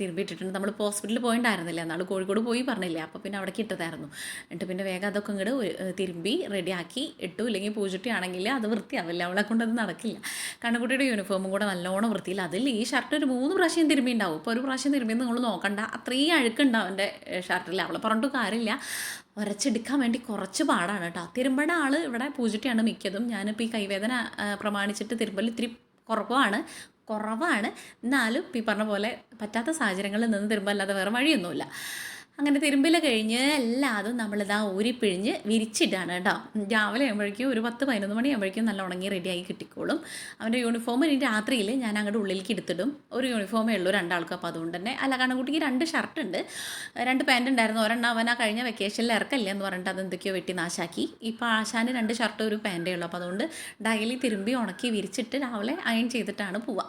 തിരുമ്പിയിട്ടിട്ടുണ്ട് നമ്മൾ ഹോസ്പിറ്റലിൽ പോയിണ്ടായിരുന്നില്ല എന്നാൾ കോഴിക്കോട് പോയി പറഞ്ഞില്ലേ? അപ്പോൾ പിന്നെ അവിടേക്ക് ഇട്ടതായിരുന്നു എന്നിട്ട് പിന്നെ വേഗം അതൊക്കെ ഇങ്ങോട്ട് തിരുമ്പി റെഡിയാക്കി ഇട്ടു. ഇല്ലെങ്കിൽ പൂജുട്ടി ആണെങ്കിൽ അത് വൃത്തിയാവില്ല. അവളെ കൊണ്ട് നടക്കില്ല. കണ്ണുകുട്ടിയുടെ യൂണിഫോമും കൂടെ നല്ലോണം വൃത്തിയില്ല അതിൽ ഈ ഷർട്ട് ഒരു മൂന്ന് പ്രാവശ്യം തിരുമ്പി ഉണ്ടാവും. ഇപ്പോൾ ഒരു പ്രാവശ്യം തിരുമ്പി നിങ്ങൾ നോക്കണ്ട. അത്രയും അഴുക്കുണ്ടാവും എന്റെ ഷർട്ടിൽ അവളെ പറഞ്ഞിട്ട് കാര്യമില്ല. ഉരച്ചെടുക്കാൻ വേണ്ടി കുറച്ച് പാടാണ് കേട്ടോ. തിരുമ്പണ ആൾ ഇവിടെ പൂജിട്ടിയാണ് മിക്കതും. ഞാനിപ്പോൾ ഈ കൈവേദന പ്രമാണിച്ചിട്ട് തിരുമ്പൽ ഇത്തിരി കുറവാണ്. കുറവാണ്. എന്നാലും ഈ പറഞ്ഞ പോലെ പറ്റാത്ത സാഹചര്യങ്ങളിൽ നിന്ന് തിരുമ്പല്ലാതെ വേറെ വഴിയൊന്നുമില്ല. അങ്ങനെ തിരുമ്പൽ കഴിഞ്ഞ് എല്ലാതും നമ്മളിതാ ഊരിപ്പിഴിഞ്ഞ് വിരിച്ചിട്ടാണ് കേട്ടോ. രാവിലെ ആകുമ്പോഴേക്കും ഒരു പത്ത് പതിനൊന്ന് മണിയാകുമ്പോഴേക്കും നല്ല ഉണങ്ങി റെഡിയായി കിട്ടിക്കോളും. അവന്റെ യൂണിഫോം ഇനി രാത്രിയിൽ ഞാൻ അങ്ങോട്ട് ഉള്ളിലേക്ക് എടുത്തിടും. ഒരു യൂണിഫോമേ ഉള്ളൂ രണ്ടാൾക്ക്. അപ്പോൾ അതുകൊണ്ട് തന്നെ അല്ല കണ്ണുകുട്ടിക്ക് രണ്ട് ഷർട്ട് ഉണ്ട്. രണ്ട് പാന്റ് ഉണ്ടായിരുന്നു. ഒരെണ്ണം അവൻ ആ കഴിഞ്ഞ വെക്കേഷനിൽ ഇറക്കല്ലേ എന്ന് പറഞ്ഞിട്ട് അതെന്തൊക്കെയോ വെട്ടി നാശാക്കി. ഇപ്പോൾ ആശാന് രണ്ട് ഷർട്ട് ഒരു പാന്റേ ഉള്ളൂ. അപ്പോൾ അതുകൊണ്ട് ഡയലി തിരുമ്പി ഉണക്കി വിരിച്ചിട്ട് രാവിലെ അയൺ ചെയ്തിട്ടാണ് പോവുക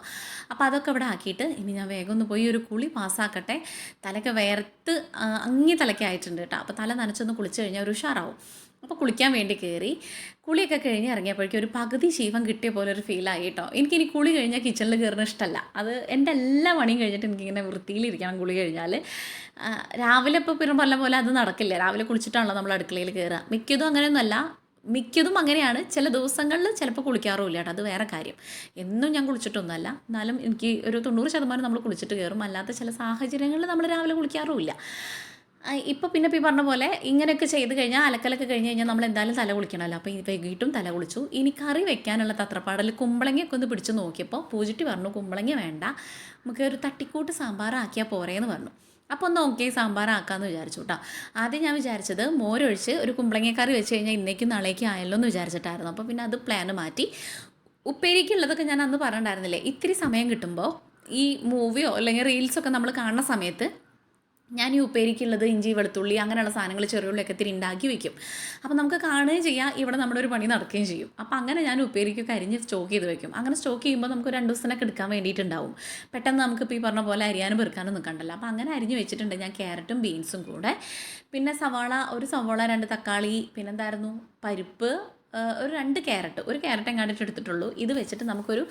അപ്പോൾ അതൊക്കെ ഇവിടെ ആക്കിയിട്ട് ഇനി ഞാൻ വേഗം ഒന്ന് പോയി ഒരു കുളി പാസ്സാക്കട്ടെ. തലക്ക് വേർത്ത് അങ്ങി തലയ്ക്കായിട്ടുണ്ട് കേട്ടോ. അപ്പോൾ തല നനച്ചൊന്ന് കുളിച്ച് കഴിഞ്ഞാൽ ഒരു ഉഷാറാവും. അപ്പോൾ കുളിക്കാൻ വേണ്ടി കയറി കുളിയൊക്കെ കഴിഞ്ഞ് ഇറങ്ങിയപ്പോഴേക്കും ഒരു പകുതി ശീവം കിട്ടിയ പോലെ ഒരു ഫീലായി കേട്ടോ. എനിക്കിനി കുളി കഴിഞ്ഞാൽ കിച്ചണിൽ കയറുന്ന ഇഷ്ടമല്ല അത് എന്റെ എല്ലാ പണിയും കഴിഞ്ഞിട്ട് എനിക്കിങ്ങനെ വൃത്തിയിലിരിക്കണം കുളി കഴിഞ്ഞാൽ രാവിലെ ഇപ്പോൾ പിന്നെ പറഞ്ഞ പോലെ അത് നടക്കില്ല. രാവിലെ കുളിച്ചിട്ടാണല്ലോ നമ്മൾ അടുക്കളയിൽ കയറുക മിക്കതും അങ്ങനെയൊന്നുമല്ല. മിക്കതും അങ്ങനെയാണ്. ചില ദിവസങ്ങളിൽ ചിലപ്പോൾ കുളിക്കാറുമില്ല കേട്ടോ. അത് വേറെ കാര്യം. എന്നും ഞാൻ കുളിച്ചിട്ടൊന്നുമല്ല. എന്നാലും എനിക്ക് ഒരു തൊണ്ണൂറ് ശതമാനം നമ്മൾ കുളിച്ചിട്ട് കയറും അല്ലാത്ത ചില സാഹചര്യങ്ങളിൽ നമ്മൾ രാവിലെ കുളിക്കാറുമില്ല. ഇപ്പോൾ പിന്നെ ഈ പറഞ്ഞ പോലെ ഇങ്ങനെയൊക്കെ ചെയ്ത് കഴിഞ്ഞാൽ അലക്കലൊക്കെ കഴിഞ്ഞ് കഴിഞ്ഞാൽ നമ്മൾ എന്തായാലും തല കുളിക്കണമല്ലോ. അപ്പോൾ ഈ വൈകിട്ടും തല കുളിച്ചു. ഇനി കറി വെക്കാനുള്ള തത്രപ്പാടിൽ കുമ്പളങ്ങയൊക്കെ ഒന്ന് പിടിച്ച് നോക്കിയപ്പോൾ പൂജിട്ടി പറഞ്ഞു കുമ്പളങ്ങ വേണ്ട. നമുക്ക് ഒരു തട്ടിക്കൂട്ട് സാമ്പാറാക്കിയാൽ പോരേന്ന് പറഞ്ഞു. അപ്പോൾ ഒന്ന് ഓക്കെ സാമ്പാറാക്കാമെന്ന് വിചാരിച്ചു കേട്ടോ ആദ്യം ഞാൻ വിചാരിച്ചത് മോരൊഴിച്ച് ഒരു കുമ്പളങ്ങക്കറി വെച്ച് കഴിഞ്ഞാൽ ഇന്നേക്കും നാളേക്കും ആയല്ലോ എന്ന് വിചാരിച്ചിട്ടായിരുന്നു. അപ്പോൾ പിന്നെ അത് പ്ലാൻ മാറ്റി. ഉപ്പേരിക്കുള്ളതൊക്കെ ഞാൻ അന്ന് പറഞ്ഞിട്ടുണ്ടായിരുന്നില്ലേ? ഇത്തിരി സമയം കിട്ടുമ്പോൾ ഈ മൂവിയോ അല്ലെങ്കിൽ റീൽസൊക്കെ നമ്മൾ കാണുന്ന സമയത്ത് ഞാൻ ഈ ഉപ്പേരിക്കുള്ളത് ഇഞ്ചി വെളുത്തുള്ളി അങ്ങനെയുള്ള സാധനങ്ങൾ ചെറിയുള്ളിയൊക്കെ ഇത്തിരി ഉണ്ടാക്കി വെക്കും. അപ്പോൾ നമുക്ക് കാണുകയും ചെയ്യാം. ഇവിടെ നമ്മുടെ ഒരു പണി നടക്കുകയും ചെയ്യും. അപ്പോൾ അങ്ങനെ ഞാൻ ഉപ്പേരിക്കൊക്കെ അരിഞ്ഞ് സ്റ്റോക്ക് ചെയ്ത് വെക്കും. അങ്ങനെ സ്റ്റോക്ക് ചെയ്യുമ്പോൾ നമുക്ക് രണ്ട് ദിവസത്തിനൊക്കെ എടുക്കാൻ വേണ്ടിയിട്ടുണ്ടാവും. പെട്ടെന്ന് നമുക്കിപ്പോൾ ഈ പറഞ്ഞ പോലെ അരിയാനും പെറുക്കാനും നിൽക്കണ്ടല്ലോ അപ്പോൾ അങ്ങനെ അരിഞ്ഞ് വെച്ചിട്ടുണ്ട് ഞാൻ ക്യാരറ്റും ബീൻസും കൂടെ. പിന്നെ സവാള ഒരു സവാള രണ്ട് തക്കാളി പിന്നെന്തായിരുന്നു? പരിപ്പ് ഒരു രണ്ട് ക്യാരറ്റ് ഒരു ക്യാരറ്റ് എങ്ങാണ്ടിട്ട് എടുത്തിട്ടുള്ളൂ. ഇത് വെച്ചിട്ട് നമുക്കൊരു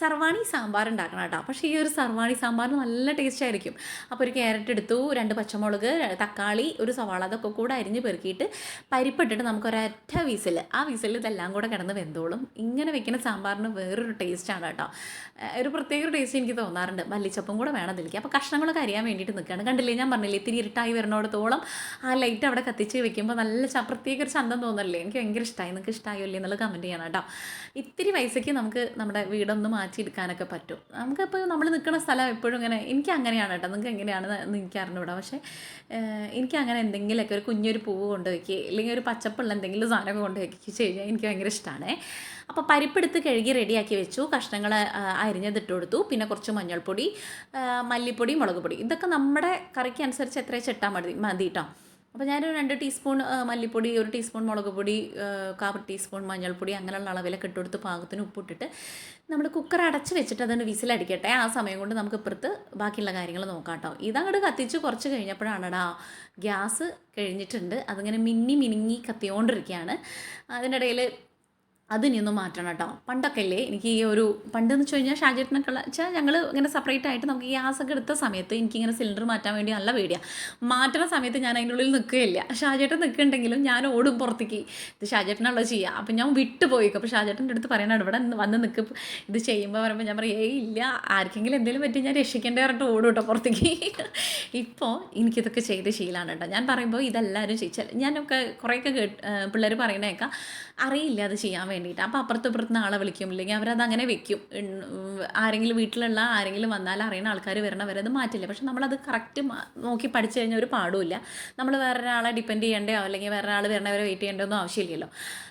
സർവാണി സാമ്പാർ ഉണ്ടാക്കണം കേട്ടോ. പക്ഷേ ഈ ഒരു സർവാണി സാമ്പാർ നല്ല ടേസ്റ്റ് ആയിരിക്കും. അപ്പോൾ ഒരു ക്യാരറ്റ് എടുത്തു രണ്ട് പച്ചമുളക് തക്കാളി ഒരു സവാള അതൊക്കെ കൂടെ അരിഞ്ഞ് പെറുക്കിയിട്ട് പരിപ്പിട്ടിട്ട് നമുക്കൊരൊറ്റ വീസിൽ ആ വീസിൽ ഇതെല്ലാം കൂടെ കിടന്ന് വെന്തോളും. ഇങ്ങനെ വെക്കുന്ന സാമ്പാറിന് വേറൊരു ടേസ്റ്റാണ് കേട്ടോ. ഒരു പ്രത്യേക ടേസ്റ്റ് എനിക്ക് തോന്നാറുണ്ട്. മല്ലിച്ചപ്പും കൂടെ വേണം അതിലേക്ക് അപ്പോൾ കഷ്ണങ്ങളൊക്കെ അറിയാൻ വേണ്ടിയിട്ട് നിൽക്കുകയാണ്. കണ്ടില്ലേ ഞാൻ പറഞ്ഞില്ലേ ഇത്തിരി ഇരുട്ടായി വരുന്നിടത്തോളം ആ ലൈറ്റ് അവിടെ കത്തിച്ച് വെക്കുമ്പോൾ നല്ല പ്രത്യേക ഒരു ചന്തം തോന്നല്ലേ? എനിക്ക് ഭയങ്കര ഇഷ്ടമായി നിങ്ങൾക്ക് ഇഷ്ടമായോ ഇല്ലേ എന്നുള്ളത് കമന്റ് ചെയ്യണം കേട്ടോ. ഇത്തിരി പൈസയ്ക്ക് നമുക്ക് നമ്മുടെ വീടൊന്ന് മാറ്റിയെടുക്കാനൊക്കെ പറ്റും. നമുക്കിപ്പോൾ നമ്മൾ നിൽക്കുന്ന സ്ഥലം എപ്പോഴും ഇങ്ങനെ എനിക്ക് അങ്ങനെയാണ് കേട്ടോ. നിങ്ങൾക്ക് എങ്ങനെയാണ് എനിക്ക് അറിഞ്ഞൂടാ. പക്ഷേ എനിക്ക് അങ്ങനെ എന്തെങ്കിലുമൊക്കെ ഒരു കുഞ്ഞൊരു പൂവ് കൊണ്ടുവയ്ക്കുക അല്ലെങ്കിൽ ഒരു പച്ചപ്പുള്ള എന്തെങ്കിലും സാധനമൊക്കെ കൊണ്ടുവയ്ക്കുക ചെയ്യാൻ എനിക്ക് ഭയങ്കര ഇഷ്ടമാണ്. അപ്പോൾ പരിപ്പെടുത്ത് കഴുകി റെഡിയാക്കി വെച്ചു. കഷ്ണങ്ങൾ അരിഞ്ഞതിട്ട് കൊടുത്തു. പിന്നെ കുറച്ച് മഞ്ഞൾപ്പൊടി മല്ലിപ്പൊടി മുളക് പൊടി ഇതൊക്കെ നമ്മുടെ കറിക്ക് അനുസരിച്ച് എത്രയും ചിട്ടാൽ മതി മതി കേട്ടോ. അപ്പോൾ ഞാനൊരു രണ്ട് ടീസ്പൂൺ മല്ലിപ്പൊടി ഒരു ടീസ്പൂൺ മുളക് പൊടി കാൽ ടീസ്പൂൺ മഞ്ഞൾപ്പൊടി അങ്ങനെയുള്ള അളവിലൊക്കെ ഇട്ട് കൊടുത്ത് പാകത്തിന് ഉപ്പിട്ടിട്ട് നമ്മൾ കുക്കർ അടച്ച് വെച്ചിട്ട് അതിന് വിസിലടിക്കട്ടെ. ആ സമയം കൊണ്ട് നമുക്ക് ഇപ്പുറത്ത് ബാക്കിയുള്ള കാര്യങ്ങൾ നോക്കാം കേട്ടോ ഇതങ്ങോട്ട് കത്തിച്ച് കുറച്ച് കഴിഞ്ഞപ്പോഴാണടാ ഗ്യാസ് കഴിഞ്ഞിട്ടുണ്ട്. അതിങ്ങനെ മിന്നി മിനുങ്ങി കത്തിയോണ്ടിരിക്കുകയാണ്. അതിന്റെ അതിനൊന്നും മാറ്റണം കേട്ടോ. പണ്ടൊക്കെ അല്ലേ എനിക്ക് ഈ ഒരു പണ്ടെന്ന് വെച്ച് കഴിഞ്ഞാൽ ഷാജേട്ടനൊക്കെ വെച്ചാൽ ഞങ്ങൾ ഇങ്ങനെ സെപ്പറേറ്റ് ആയിട്ട് നമുക്ക് ഗ്യാസ് ഒക്കെ എടുത്ത സമയത്ത് എനിക്കിങ്ങനെ സിലിണ്ടർ മാറ്റാൻ വേണ്ടി നല്ല പേടിയാണ് മാറ്റുന്ന സമയത്ത് ഞാൻ അതിന്റെ ഉള്ളിൽ നിൽക്കുകയില്ല ഷാജേട്ടൻ നിൽക്കുന്നുണ്ടെങ്കിലും ഞാൻ ഓടും പുറത്തേക്ക്. ഇത് ഷാജേട്ടനുള്ള ചെയ്യുക അപ്പം ഞാൻ വിട്ടു പോയിക്കും. അപ്പോൾ ഷാജേട്ടന്റെ അടുത്ത് പറയണത് ഇവിടെ വന്ന് നിൽക്കും ഇത് ചെയ്യുമ്പോൾ പറയുമ്പോൾ ഞാൻ പറയും ഏയ് ഇല്ല. ആർക്കെങ്കിലും എന്തെങ്കിലും പറ്റി ഞാൻ രക്ഷിക്കേണ്ടേ പറഞ്ഞിട്ട് ഓടും കേട്ടോ പുറത്തേക്ക്. ഇപ്പോൾ എനിക്കിതൊക്കെ ചെയ്ത് ശീലമാണ് കേട്ടോ. ഞാൻ പറയുമ്പോൾ ഇതെല്ലാവരും ചെയ്യിച്ചാൽ ഞാനൊക്കെ കുറേയൊക്കെ കേട്ട് പിള്ളേർ പറയണേക്കാം അറിയില്ല അത് ചെയ്യാൻ വേണ്ടിയിട്ട്. അപ്പോൾ അപ്പുറത്തപ്പുറത്ത് ആളെ വിളിക്കും. ഇല്ലെങ്കിൽ അവരത് അങ്ങനെ വെക്കും. ആരെങ്കിലും വീട്ടിലുള്ള ആരെങ്കിലും വന്നാൽ അറിയുന്ന ആൾക്കാർ വരണവരെ അത് മാറ്റില്ല. പക്ഷെ നമ്മളത് കറക്റ്റ് നോക്കി പഠിച്ചു കഴിഞ്ഞാൽ ഒരു പാടുമില്ല നമ്മൾ വേറൊരാളെ ഡിപ്പെൻഡ് ചെയ്യേണ്ടയോ? അല്ലെങ്കിൽ വേറെ ഒരാൾ വരണവരെ വെയിറ്റ് ചെയ്യേണ്ടതൊന്നും ആവശ്യമില്ലല്ലോ.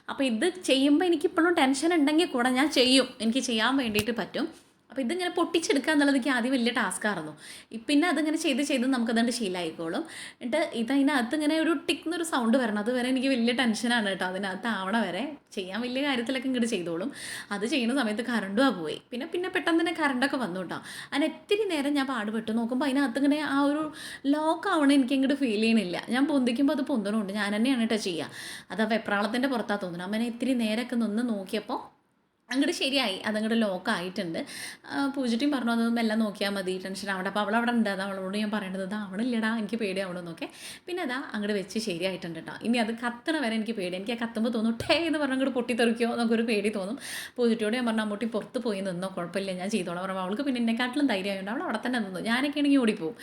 അപ്പോൾ ഇത് ചെയ്യുമ്പോൾ എനിക്കിപ്പോഴും ടെൻഷൻ ഉണ്ടെങ്കിൽ കൂടെ ഞാൻ ചെയ്യും. എനിക്ക് ചെയ്യാൻ വേണ്ടിയിട്ട് പറ്റും. അപ്പോൾ ഇതിങ്ങനെ പൊട്ടിച്ചെടുക്കുക എന്നുള്ളത് എനിക്ക് ആദ്യം വലിയ ടാസ്ക് ആയിരുന്നു. ഇ- പിന്നെ അതിങ്ങനെ ചെയ്ത് ചെയ്ത് നമുക്കതുകൊണ്ട് ശീലമായിക്കോളും എന്നിട്ട് ഇതതിനകത്ത് ഇങ്ങനെ ഒരു ടിക്ക് എന്നൊരു സൗണ്ട് വരണം. അതുവരെ എനിക്ക് വലിയ ടെൻഷനാണ് കേട്ടോ. അതിനകത്ത് ആവണ വരെ ചെയ്യാൻ വലിയ കാര്യത്തിലൊക്കെ ഇങ്ങോട്ട് ചെയ്തോളും. അത് ചെയ്യുന്ന സമയത്ത് കറണ്ടും ആ പോയി. പിന്നെ പിന്നെ പെട്ടെന്ന് തന്നെ കറണ്ടൊക്കെ വന്നു കേട്ടോ. അതിന് ഒത്തിരി നേരം ഞാൻ പാടുപെട്ട്. നോക്കുമ്പോൾ അതിനകത്ത് ഇങ്ങനെ ആ ഒരു ലോക്ക് ആവണം എനിക്ക് ഇങ്ങോട്ട് ഫീൽ ചെയ്യണില്ല. ഞാൻ പൊന്തിക്കുമ്പോൾ അത് പൊന്തണമുണ്ട് ഞാൻ തന്നെയാണ് കേട്ടോ ചെയ്യുക അത് ആ വെപ്രാളത്തിന്റെ പുറത്താണ് തോന്നുന്നത്. അമ്മനെ ഇത്തിരി നേരമൊക്കെ നിന്ന് നോക്കിയപ്പോൾ അങ്ങോട്ട് ശരിയായി അതങ്ങോട്ട് ലോക്കായിട്ടുണ്ട്. പൂജിറ്റിയും പറഞ്ഞു അതൊന്നും എല്ലാം നോക്കിയാൽ മതി ടെൻഷൻ ആവണ്ട. അപ്പോൾ അവളവിടെ ഉണ്ട്. അത് അവളോട് ഞാൻ പറയേണ്ടത് ഇത് ആവണില്ലടാ എനിക്ക് പേടിയാവണമെന്നൊക്കെ പിന്നെ അതാ അങ്ങോട്ട് വെച്ച് ശരിയായിട്ടുണ്ട് കേട്ടോ ഇനി അത് കത്തണ വരെ എനിക്ക് പേടി എനിക്ക് ആ കത്തുമ്പോൾ തോന്നും ടേ എന്ന് പറഞ്ഞ് അങ്ങോട്ട് പൊട്ടിത്തെറിക്കോ എന്നൊക്കെ പേടി തോന്നും. പൂജിറ്റിയോട് ഞാൻ പറഞ്ഞു അമ്മൂട്ടി പുറത്ത് പോയി നിന്നോ കുഴപ്പമില്ല ഞാൻ ചെയ്തോളാം. പറഞ്ഞു അവൾക്ക് പിന്നെ എന്നെക്കാട്ടിലും ധൈര്യമായതുകൊണ്ട് അവൾ അവിടെ തന്നെ നിന്നു. ഞാനൊക്കെ ആണെങ്കിൽ ഓടിപ്പോവും.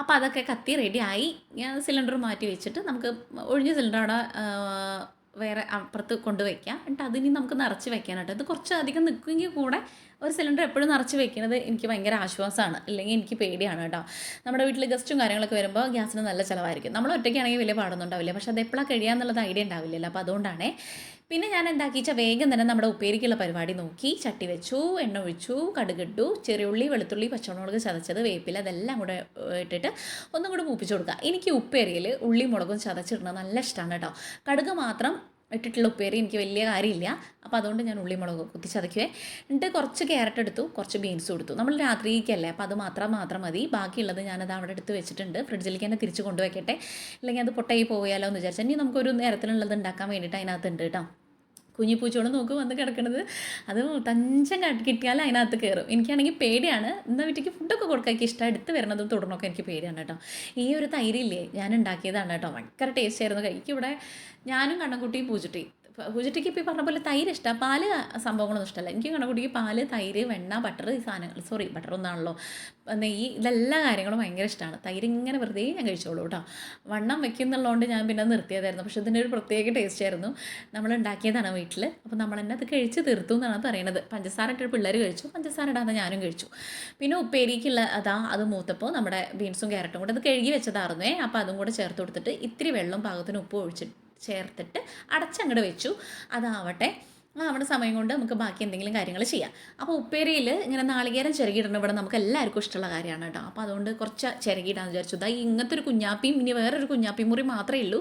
അപ്പോൾ അതൊക്കെ കത്തി റെഡിയായി ഞാൻ സിലിണ്ടർ മാറ്റി വെച്ചിട്ട് നമുക്ക് ഒഴിഞ്ഞ സിലിണ്ടർ അവിടെ വേറെ അപ്പുറത്ത് കൊണ്ടുവയ്ക്കാം. എന്നിട്ട് അതിനി നമുക്ക് നിറച്ച് വെക്കാനായിട്ട് ഇത് കുറച്ച് അധികം നിൽക്കുമെങ്കിൽ കൂടെ ഒരു സിലിണ്ടർ എപ്പോഴും നിറച്ച് വെക്കുന്നത് എനിക്ക് ഭയങ്കര ആശ്വാസമാണ്. അല്ലെങ്കിൽ എനിക്ക് പേടിയാണ് കേട്ടോ. നമ്മുടെ വീട്ടിൽ ഗസ്റ്റും കാര്യങ്ങളൊക്കെ വരുമ്പോൾ ഗ്യാസിന് നല്ല ചിലവായിരിക്കും. നമ്മൾ ഒറ്റയ്ക്കാണെങ്കിൽ വലിയ പാടൊന്നും ഉണ്ടാവില്ല. പക്ഷേ അത് എപ്പോഴാണ് കഴിയാന്നുള്ളത് ഐഡിയ ഉണ്ടാവില്ലല്ലോ. അപ്പോൾ അതുകൊണ്ടാണേ പിന്നെ ഞാൻ എന്താക്കി വെച്ചാൽ വേഗം തന്നെ നമ്മുടെ ഉപ്പേരിക്കുള്ള പരിപാടി നോക്കി. ചട്ടി വെച്ചു എണ്ണ ഒഴിച്ചു കടുകിട്ടു ചെറിയുള്ളി വെളുത്തുള്ളി പച്ചമുളക് ചതച്ചത് വേപ്പില അതെല്ലാം കൂടെ ഇട്ടിട്ട് ഒന്നും കൂടെ മൂപ്പിച്ച് കൊടുക്കുക. എനിക്ക് ഉപ്പേരിയിൽ ഉള്ളി മുളകും ചതച്ചിടുന്നത് നല്ല ഇഷ്ടമാണ് കേട്ടോ. കടുക് മാത്രം ഇട്ടിട്ടുള്ള ഉപ്പേരി എനിക്ക് വലിയ കാര്യമില്ല. അപ്പോൾ അതുകൊണ്ട് ഞാൻ ഉള്ളി മുളക് കുത്തി ചതയ്ക്കുവേ. എന്നിട്ട് കുറച്ച് ക്യാരറ്റ് എടുത്തു കുറച്ച് ബീൻസും എടുത്തു. നമ്മൾ രാത്രിക്കല്ലേ അപ്പോൾ അത് മാത്രം മാത്രം മതി. ബാക്കിയുള്ളത് ഞാനത് അവിടെ എടുത്ത് വെച്ചിട്ടുണ്ട്. ഫ്രിഡ്ജിലേക്ക് തന്നെ തിരിച്ച് കൊണ്ടുവയ്ക്കട്ടെ. അല്ലെങ്കിൽ അത് പൊട്ടായി പോയാലോ എന്ന് വിചാരിച്ചാൽ ഇനി നമുക്കൊരു നേരത്തിനുള്ളത് ഉണ്ടാക്കാൻ വേണ്ടിയിട്ട് അതിനകത്ത് ഉണ്ട് കേട്ടോ. കുഞ്ഞി പൂച്ചോളം നോക്ക് വന്ന് കിടക്കണത്. അത് തഞ്ചം കാട്ടി കിട്ടിയാൽ അതിനകത്ത് കയറും. എനിക്കാണെങ്കിൽ പേടിയാണ്. എന്നാൽ വീട്ടിലേക്ക് ഫുഡൊക്കെ കൊടുക്കാൻ എനിക്ക് ഇഷ്ടം. എടുത്ത് വരണതും തുടർന്നൊക്കെ എനിക്ക് പേടിയാണ് കേട്ടോ. ഈ ഒരു തൈരില്ലേ ഞാൻ ഉണ്ടാക്കിയതാണ് കേട്ടോ. ഭയങ്കര ടേസ്റ്റ് ആയിരുന്നു. കഴിക്കും ഇവിടെ ഞാനും കണ്ണൻകുട്ടിയും പൂച്ചിട്ടി. പൂച്ചിട്ടിക്ക് ഇപ്പോൾ പറഞ്ഞ പോലെ തൈര് ഇഷ്ടമാണ് പാൽ സംഭവങ്ങളൊന്നും ഇഷ്ടമല്ല എനിക്ക് കണക്കുട്ടിക്ക് പാൽ തൈര് വെണ്ണ ബട്ടർ ഈ സാധനങ്ങൾ. സോറി ബട്ടർ ഒന്നാണല്ലോ നെയ്യ് ഇതെല്ലാ കാര്യങ്ങളും ഭയങ്കര ഇഷ്ടമാണ് തൈര് ഇങ്ങനെ വെറുതെ ഞാൻ കഴിച്ചോളൂ കേട്ടോ. വണ്ണം വെക്കുന്നുള്ളതുകൊണ്ട് ഞാൻ പിന്നെ നിർത്തിയതായിരുന്നു. പക്ഷെ ഇതിന്റെ ഒരു പ്രത്യേക ടേസ്റ്റ് ആയിരുന്നു. നമ്മൾ ഉണ്ടാക്കിയതാണ് വീട്ടിൽ അപ്പോൾ നമ്മൾ തന്നെ അത് കഴിച്ച് തീർത്തു എന്നാണ് പറയുന്നത് പഞ്ചസാര ഇട്ട് പിള്ളേർ കഴിച്ചു. പഞ്ചസാര ഇടാതെ ഞാനും കഴിച്ചു. പിന്നെ ഉപ്പേരിക്കുള്ള അതാ അത് മൂത്തപ്പോൾ നമ്മുടെ ബീൻസും ക്യാരറ്റും കൂടെ അത് കഴുകി വെച്ചതായിരുന്നേ. അപ്പോൾ അതും കൂടെ ചേർത്ത് കൊടുത്തിട്ട് ഇത്തിരി വെള്ളം പാകത്തിന് ഉപ്പ് ഒഴിച്ച് ചേർത്തിട്ട് അടച്ചങ്ങോട്ട് വെച്ചു. അതാവട്ടെ അവിടെ സമയം കൊണ്ട് നമുക്ക് ബാക്കി എന്തെങ്കിലും കാര്യങ്ങൾ ചെയ്യാം. അപ്പോൾ ഉപ്പേരിയിൽ ഇങ്ങനെ നാളികേരം ചിരകിയിടുന്ന ഇവിടെ നമുക്ക് എല്ലാവർക്കും ഇഷ്ടമുള്ള കാര്യമാണ് കേട്ടോ. അപ്പോൾ അതുകൊണ്ട് കുറച്ച് ചിരകിയിടാന്ന് വിചാരിച്ചു. ഇതാ ഇങ്ങനത്തെ ഒരു കുഞ്ഞാപ്പിയും ഇനി വേറൊരു കുഞ്ഞാപ്പി മുറി മാത്രമേ ഉള്ളൂ.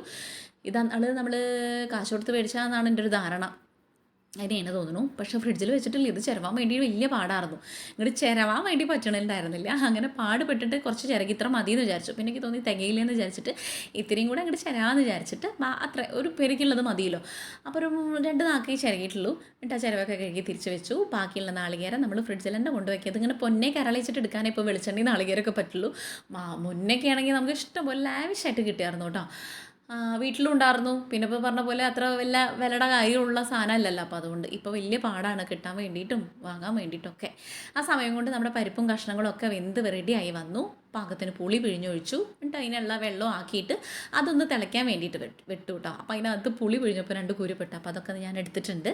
ഇതാണ് നമ്മൾ കാശ് കൊടുത്ത് മേടിച്ചതെന്നാണ് എന്റെ ഒരു ധാരണ. അതിനെയാണ് തോന്നുന്നു. പക്ഷേ ഫ്രിഡ്ജിൽ വെച്ചിട്ടില്ല. ഇത് ചിരവാൻ വേണ്ടി വലിയ പാടായിരുന്നു. ഇങ്ങോട്ട് ചിരവാൻ വേണ്ടി പറ്റണുണ്ടായിരുന്നില്ല അങ്ങനെ പാടുപെട്ടിട്ട് കുറച്ച് ചിരകി ഇത്ര മതി എന്ന് വിചാരിച്ചു. പിന്നെ എനിക്ക് തോന്നി തികയില്ലെന്ന് വിചാരിച്ചിട്ട് ഇത്രയും കൂടെ അങ്ങോട്ട് ചിരവാന്ന് വിചാരിച്ചിട്ട് അത്ര ഒരു പെരുക്കുള്ളത് മതിയല്ലോ. അപ്പോൾ ഒരു രണ്ട് നാക്കേ ചിരകിയിട്ടുള്ളൂ. എന്നിട്ട് ആ ചിരവൊക്കെ കഴുകി തിരിച്ച് വെച്ചു. ബാക്കിയുള്ള നാളികേരം നമ്മൾ ഫ്രിഡ്ജിൽ തന്നെ കൊണ്ടുവയ്ക്കുക ഇങ്ങനെ പൊന്നെ കരളിച്ചിട്ട് എടുക്കാനേ ഇപ്പോൾ വെളിച്ചെണ്ണി നാളികേരമൊക്കെ പറ്റുള്ളൂ. മുന്നേക്കെ ആണെങ്കിൽ നമുക്ക് ഇഷ്ടംപോലെ ലാവിഷായിട്ട് കിട്ടിയായിരുന്നു കേട്ടോ. വീട്ടിലും ഉണ്ടായിരുന്നു പിന്നെ ഇപ്പോൾ പറഞ്ഞ പോലെ അത്ര വല്ല വിലയുടെ കാര്യമുള്ള സാധനമല്ലല്ലോ. അപ്പോൾ അതുകൊണ്ട് ഇപ്പോൾ വലിയ പാടാണ്. കിട്ടാൻ വേണ്ടിയിട്ടും വാങ്ങാൻ വേണ്ടിയിട്ടൊക്കെ. ആ സമയം കൊണ്ട് നമ്മുടെ പരിപ്പും കഷ്ണങ്ങളും ഒക്കെ വെന്ത് റെഡിയായി വന്നു. പാകത്തിന് പുളി പിഴിഞ്ഞൊഴിച്ചു. എന്നിട്ട് അതിനുള്ള വെള്ളം ആക്കിയിട്ട് അതൊന്ന് തിളയ്ക്കാൻ വേണ്ടിയിട്ട് വെട്ട് കേട്ടോ അപ്പോൾ അതിനകത്ത് പുളി പിഴിഞ്ഞപ്പോൾ രണ്ട് കുരുപ്പെട്ടു അപ്പോൾ അതൊക്കെ ഞാൻ എടുത്തിട്ടുണ്ട്.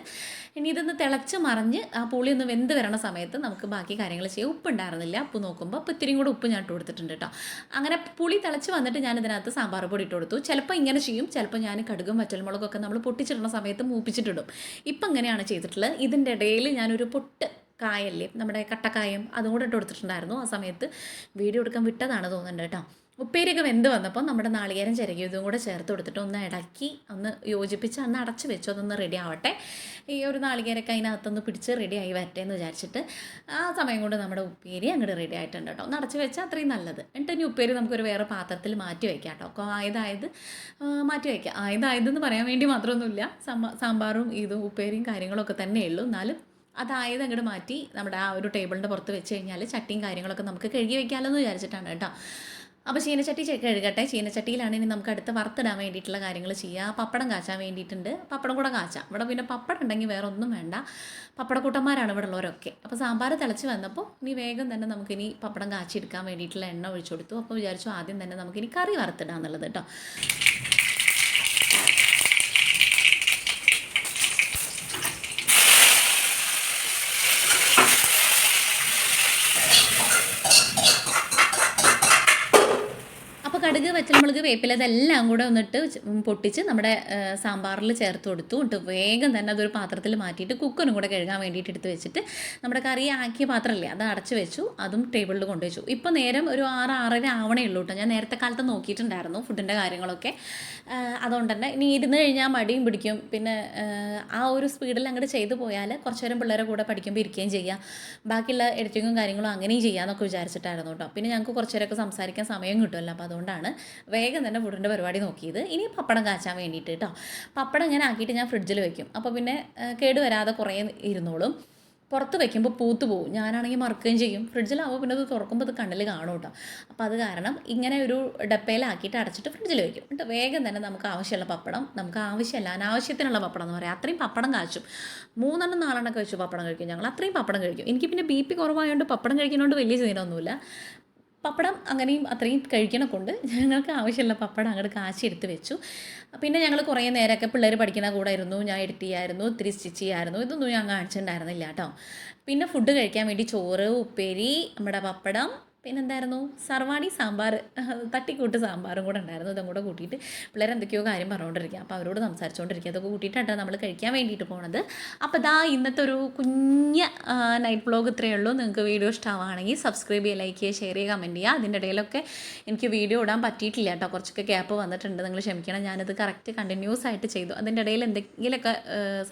ഇനി ഇതൊന്ന് തിളച്ച് മറിഞ്ഞ് ആ പുളി ഒന്ന് വെന്ത് വരണ സമയത്ത് നമുക്ക് ബാക്കി കാര്യങ്ങൾ ചെയ്യാം. ഉപ്പ് ഉണ്ടായിരുന്നില്ല ഉപ്പ് നോക്കുമ്പോൾ അപ്പോൾ ഇത്തിരിയും കൂടെ ഉപ്പ് ഞാൻ ഇട്ട് കൊടുത്തിട്ടുണ്ട് കേട്ടോ അങ്ങനെ പുളി തിളച്ച് വന്നിട്ട് ഞാൻ ഇതിനകത്ത് സാമ്പാർ പൊടി ഇട്ട് കൊടുത്തു. ചിലപ്പോൾ ഇങ്ങനെ ചെയ്യും. ചിലപ്പോൾ ഞാൻ കടുകും വറ്റൽമുളകൊക്കെ നമ്മൾ പൊട്ടിച്ചിടുന്ന സമയത്ത് മൂപ്പിച്ചിട്ടിടും. ഇപ്പം ഇങ്ങനെയാണ് ചെയ്തിട്ടുള്ളത്. ഇതിന്റെ ഇടയിൽ ഞാനൊരു പൊട്ട് കായല്ലേ നമ്മുടെ കട്ടക്കായം അതും കൂടെ ഇട്ട് കൊടുത്തിട്ടുണ്ടായിരുന്നു ആ സമയത്ത്. വീഡിയോ എടുക്കാൻ വിട്ടതാണ് തോന്നുന്നുണ്ട് കേട്ടോ. ഉപ്പേരിയൊക്കെ വെന്ത് വന്നപ്പോൾ നമ്മുടെ നാളികേരം ചിരകിയതും കൂടെ ചേർത്ത് കൊടുത്തിട്ട് ഒന്ന് ഇടക്കി ഒന്ന് യോജിപ്പിച്ച് അന്ന് അടച്ച് വെച്ചു. അതൊന്ന് റെഡി ആവട്ടെ. ഈ ഒരു നാളികേരൊക്കെ അതിനകത്തൊന്ന് പിടിച്ച് റെഡി ആയി വരട്ടെ എന്ന് വിചാരിച്ചിട്ട് ആ സമയം കൊണ്ട് നമ്മുടെ ഉപ്പേരി അങ്ങോട്ട് റെഡി ആയിട്ടുണ്ട് കേട്ടോ. ഒന്ന് അടച്ച് വെച്ചാൽ അത്രയും നല്ലത്. എന്നിട്ട് ഇനി ഉപ്പേരി നമുക്കൊരു വേറെ പാത്രത്തിൽ മാറ്റി വയ്ക്കാം കേട്ടോ. അപ്പോൾ ആയതായത് മാറ്റി വയ്ക്കാം ആയതായതെന്ന് പറയാൻ വേണ്ടി മാത്രമൊന്നുമില്ല. സാമ്പാ സാമ്പാറും ഇതും ഉപ്പേരിയും കാര്യങ്ങളൊക്കെ തന്നെയുള്ളൂ എന്നാലും അതായത് അങ്ങോട്ട് മാറ്റി നമ്മുടെ ആ ഒരു ടേബിളിന്റെ പുറത്ത് വെച്ച് കഴിഞ്ഞാൽ ചട്ടിയും കാര്യങ്ങളൊക്കെ നമുക്ക് കഴുകി വെക്കാമല്ലോ എന്ന് വിചാരിച്ചിട്ടാണ് കേട്ടോ. അപ്പോൾ ചീനച്ചട്ടി കഴുകട്ടെ. ചീനച്ചട്ടിയിലാണ് ഇനി നമുക്ക് അടുത്ത് വറുത്തിടാൻ വേണ്ടിയിട്ടുള്ള കാര്യങ്ങൾ ചെയ്യുക. പപ്പടം കാച്ചാൻ വേണ്ടിയിട്ടുണ്ട്. പപ്പടം കൂടെ കാച്ചാം. ഇവിടെ പിന്നെ പപ്പടം ഉണ്ടെങ്കിൽ വേറെ ഒന്നും വേണ്ട. പപ്പടക്കൂട്ടന്മാരാണ് ഇവിടെ ഉള്ളവരൊക്കെ. അപ്പോൾ സാമ്പാർ തിളച്ച് വന്നപ്പോൾ ഇനി വേഗം തന്നെ നമുക്കിനി പപ്പടം കാച്ചിയെടുക്കാൻ വേണ്ടിയിട്ടുള്ള എണ്ണ ഒഴിച്ചു കൊടുത്തു. അപ്പോൾ വിചാരിച്ചു ആദ്യം തന്നെ നമുക്കിനി കറി വറുത്തിടാന്നുള്ളത് കേട്ടോ. കടുക് വേപ്പില ഇതെല്ലാം കൂടെ ഒന്നിട്ട് പൊട്ടിച്ച് നമ്മുടെ സാമ്പാറിൽ ചേർത്ത് കൊടുത്തു. എന്നിട്ട് വേഗം തന്നെ അതൊരു പാത്രത്തിൽ മാറ്റിയിട്ട് കുക്കറും കൂടെ കഴുകാൻ വേണ്ടിയിട്ട് എടുത്ത് വെച്ചിട്ട് നമ്മുടെ കറി ആക്കിയ പാത്രമല്ലേ അത് അടച്ചു വെച്ചു. അതും ടേബിളിൽ കൊണ്ടുവച്ചു ഇപ്പോൾ നേരം ഒരു ആറ് ആറര ആവണേ ഉള്ളൂ കേട്ടോ ഞാൻ നേരത്തെ കാലത്ത് നോക്കിയിട്ടുണ്ടായിരുന്നു ഫുഡിന്റെ കാര്യങ്ങളൊക്കെ. അതുകൊണ്ട് തന്നെ ഇനി ഇരുന്ന് കഴിഞ്ഞാൽ മടിയും പിടിക്കും. പിന്നെ ആ, ഒരു സ്പീഡിൽ അങ്ങോട്ട് ചെയ്തു പോയാൽ കുറച്ച് നേരം പിള്ളേരെ കൂടെ പഠിക്കുമ്പോൾ ഇരിക്കുകയും ചെയ്യാം. ബാക്കിയുള്ള എഡിറ്റിങ്ങും കാര്യങ്ങളും അങ്ങനെയും ചെയ്യാമെന്നൊക്കെ വിചാരിച്ചിട്ടായിരുന്നു കേട്ടോ പിന്നെ ഞങ്ങൾക്ക് കുറച്ച് നേരമൊക്കെ സംസാരിക്കാൻ സമയം കിട്ടുമല്ലോ അപ്പോൾ അതുകൊണ്ടാണ് വേഗം തന്നെ ഫുഡിന്റെ പരിപാടി നോക്കിയത്. ഇനി പപ്പടം കാച്ചാൻ വേണ്ടിയിട്ട് കേട്ടോ പപ്പടം ഇങ്ങനെ ആക്കിയിട്ട് ഞാൻ ഫ്രിഡ്ജിൽ വെക്കും. അപ്പോൾ പിന്നെ കേടുവരാതെ കേട് വരാതെ കുറേ ഇരുന്നോളും. പുറത്ത് വെക്കുമ്പോൾ പൂത്ത് പോകും ഞാനാണെങ്കിൽ മറക്കുകയും ചെയ്യും. ഫ്രിഡ്ജിലാവുമ്പോൾ പിന്നെ അത് തുറക്കുമ്പോൾ അത് കണ്ണിൽ കാണും കേട്ടോ അപ്പോൾ അത് കാരണം ഇങ്ങനെ ഒരു ഡപ്പയിലാക്കിയിട്ട് അടച്ചിട്ട് ഫ്രിഡ്ജിൽ വെക്കും. എന്നിട്ട് വേഗം തന്നെ നമുക്ക് ആവശ്യമുള്ള പപ്പടം നമുക്ക് ആവശ്യമല്ല അനാവശ്യത്തിനുള്ള പപ്പടം എന്ന് പറയാം. അത്രയും പപ്പടം കാച്ചും. മൂന്നെണ്ണം നാലെണ്ണമൊക്കെ വെച്ച് പപ്പടം കഴിക്കും ഞങ്ങൾ. അത്രയും പപ്പടം കഴിക്കും. എനിക്ക് പിന്നെ ബി പി കുറവായതുകൊണ്ട് പപ്പടം കഴിക്കുന്നതുകൊണ്ട് വലിയ സീനൊന്നുമില്ല പപ്പടം അങ്ങനെയും അത്രയും കഴിക്കണ കൊണ്ട് ഞങ്ങൾക്ക് ആവശ്യമുള്ള പപ്പടം അങ്ങോട്ട് കാശി എടുത്ത് വെച്ചു. പിന്നെ ഞങ്ങൾ കുറേ നേരമൊക്കെ പിള്ളേർ പഠിക്കുന്ന കൂടെ ആയിരുന്നു ഞാൻ എഡിറ്റ് ചെയ്യായിരുന്നു ഒത്തിരി സ്റ്റിച്ച് ചെയ്യായിരുന്നു ഇതൊന്നും ഞാൻ കാണിച്ചിട്ടുണ്ടായിരുന്നില്ല കേട്ടോ. പിന്നെ ഫുഡ് കഴിക്കാൻ വേണ്ടി ചോറ് ഉപ്പേരി നമ്മുടെ പപ്പടം പിന്നെന്തായിരുന്നു? സർവാണി സാമ്പാർ തട്ടിക്കൂട്ട് സാമ്പാറും കൂടെ ഉണ്ടായിരുന്നു. ഇതും കൂടെ കൂട്ടിയിട്ട് പിള്ളേർ എന്തൊക്കെയോ കാര്യം പറഞ്ഞുകൊണ്ടിരിക്കുക അപ്പോൾ അവരോട് സംസാരിച്ചുകൊണ്ടിരിക്കുക അതൊക്കെ കൂട്ടിയിട്ടാണ് നമ്മൾ കഴിക്കാൻ വേണ്ടിയിട്ട് പോണത്. അപ്പോൾ ദാ ഇന്നത്തെ ഒരു കുഞ്ഞ നൈറ്റ് വ്ളോഗ് ഇത്രയേ ഉള്ളൂ. നിങ്ങൾക്ക് വീഡിയോ ഇഷ്ടമാണെങ്കിൽ സബ്സ്ക്രൈബ് ചെയ്യുക ലൈക്ക് ചെയ്യുക ഷെയർ ചെയ്യുക കമന്റ് ചെയ്യുക. അതിന്റെ ഇടയിലൊക്കെ എനിക്ക് വീഡിയോ ഇടാൻ പറ്റിയിട്ടില്ല കേട്ടോ. കുറച്ചൊക്കെ ഗ്യാപ്പ് വന്നിട്ടുണ്ട്. നിങ്ങൾ ക്ഷമിക്കണം. ഞാനത് കറക്റ്റ് കണ്ടിന്യൂസ് ആയിട്ട് ചെയ്തു. അതിന്റെ ഇടയിൽ എന്തെങ്കിലുമൊക്കെ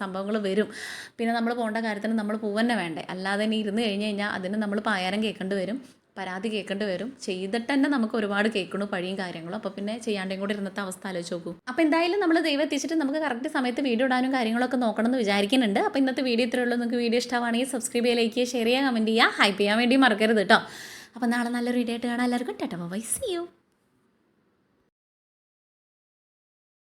സംഭവങ്ങൾ വരും. പിന്നെ നമ്മൾ പോകേണ്ട കാര്യത്തിന് നമ്മൾ പോവന്നെ വേണ്ടേ. അല്ലാതെ ഇനി ഇരുന്ന് കഴിഞ്ഞ് കഴിഞ്ഞാൽ അതിന് നമ്മൾ പായാരം കേൾക്കേണ്ടി വരും. പരാതി കേൾക്കേണ്ടി വരും. ചെയ്തിട്ട് തന്നെ നമുക്ക് ഒരുപാട് കേൾക്കണു പഴിയും കാര്യങ്ങളും. അപ്പോൾ പിന്നെ ചെയ്യാണ്ടേയും കൂടി ഇരുന്നത്തെ അവസ്ഥ ആലോചിച്ച് നോക്കൂ. അപ്പോൾ എന്തായാലും നമ്മൾ ദൈവം എത്തിച്ചിട്ട് നമുക്ക് കറക്റ്റ് സമയത്ത് വീഡിയോ ഇടാനും കാര്യങ്ങളൊക്കെ നോക്കണം എന്ന് വിചാരിക്കുന്നുണ്ട്. അപ്പോൾ ഇന്നത്തെ വീഡിയോ ഇത്രയേ ഉള്ളൂ. നിങ്ങൾക്ക് വീഡിയോ ഇഷ്ടമാണെങ്കിൽ സബ്സ്ക്രൈബ് ചെയ്യുക ലൈക്ക് ചെയ്യുക ഷെയർ ചെയ്യുക കമന്റ് ചെയ്യുക. ഹൈപ്പ് ചെയ്യാൻ വേണ്ടി മറക്കരുത് കേട്ടോ അപ്പോൾ നാളെ നല്ലൊരു വീഡിയോ ആയിട്ട് കാണാം. എല്ലാവർക്കും ടാറ്റ ബൈ സി യു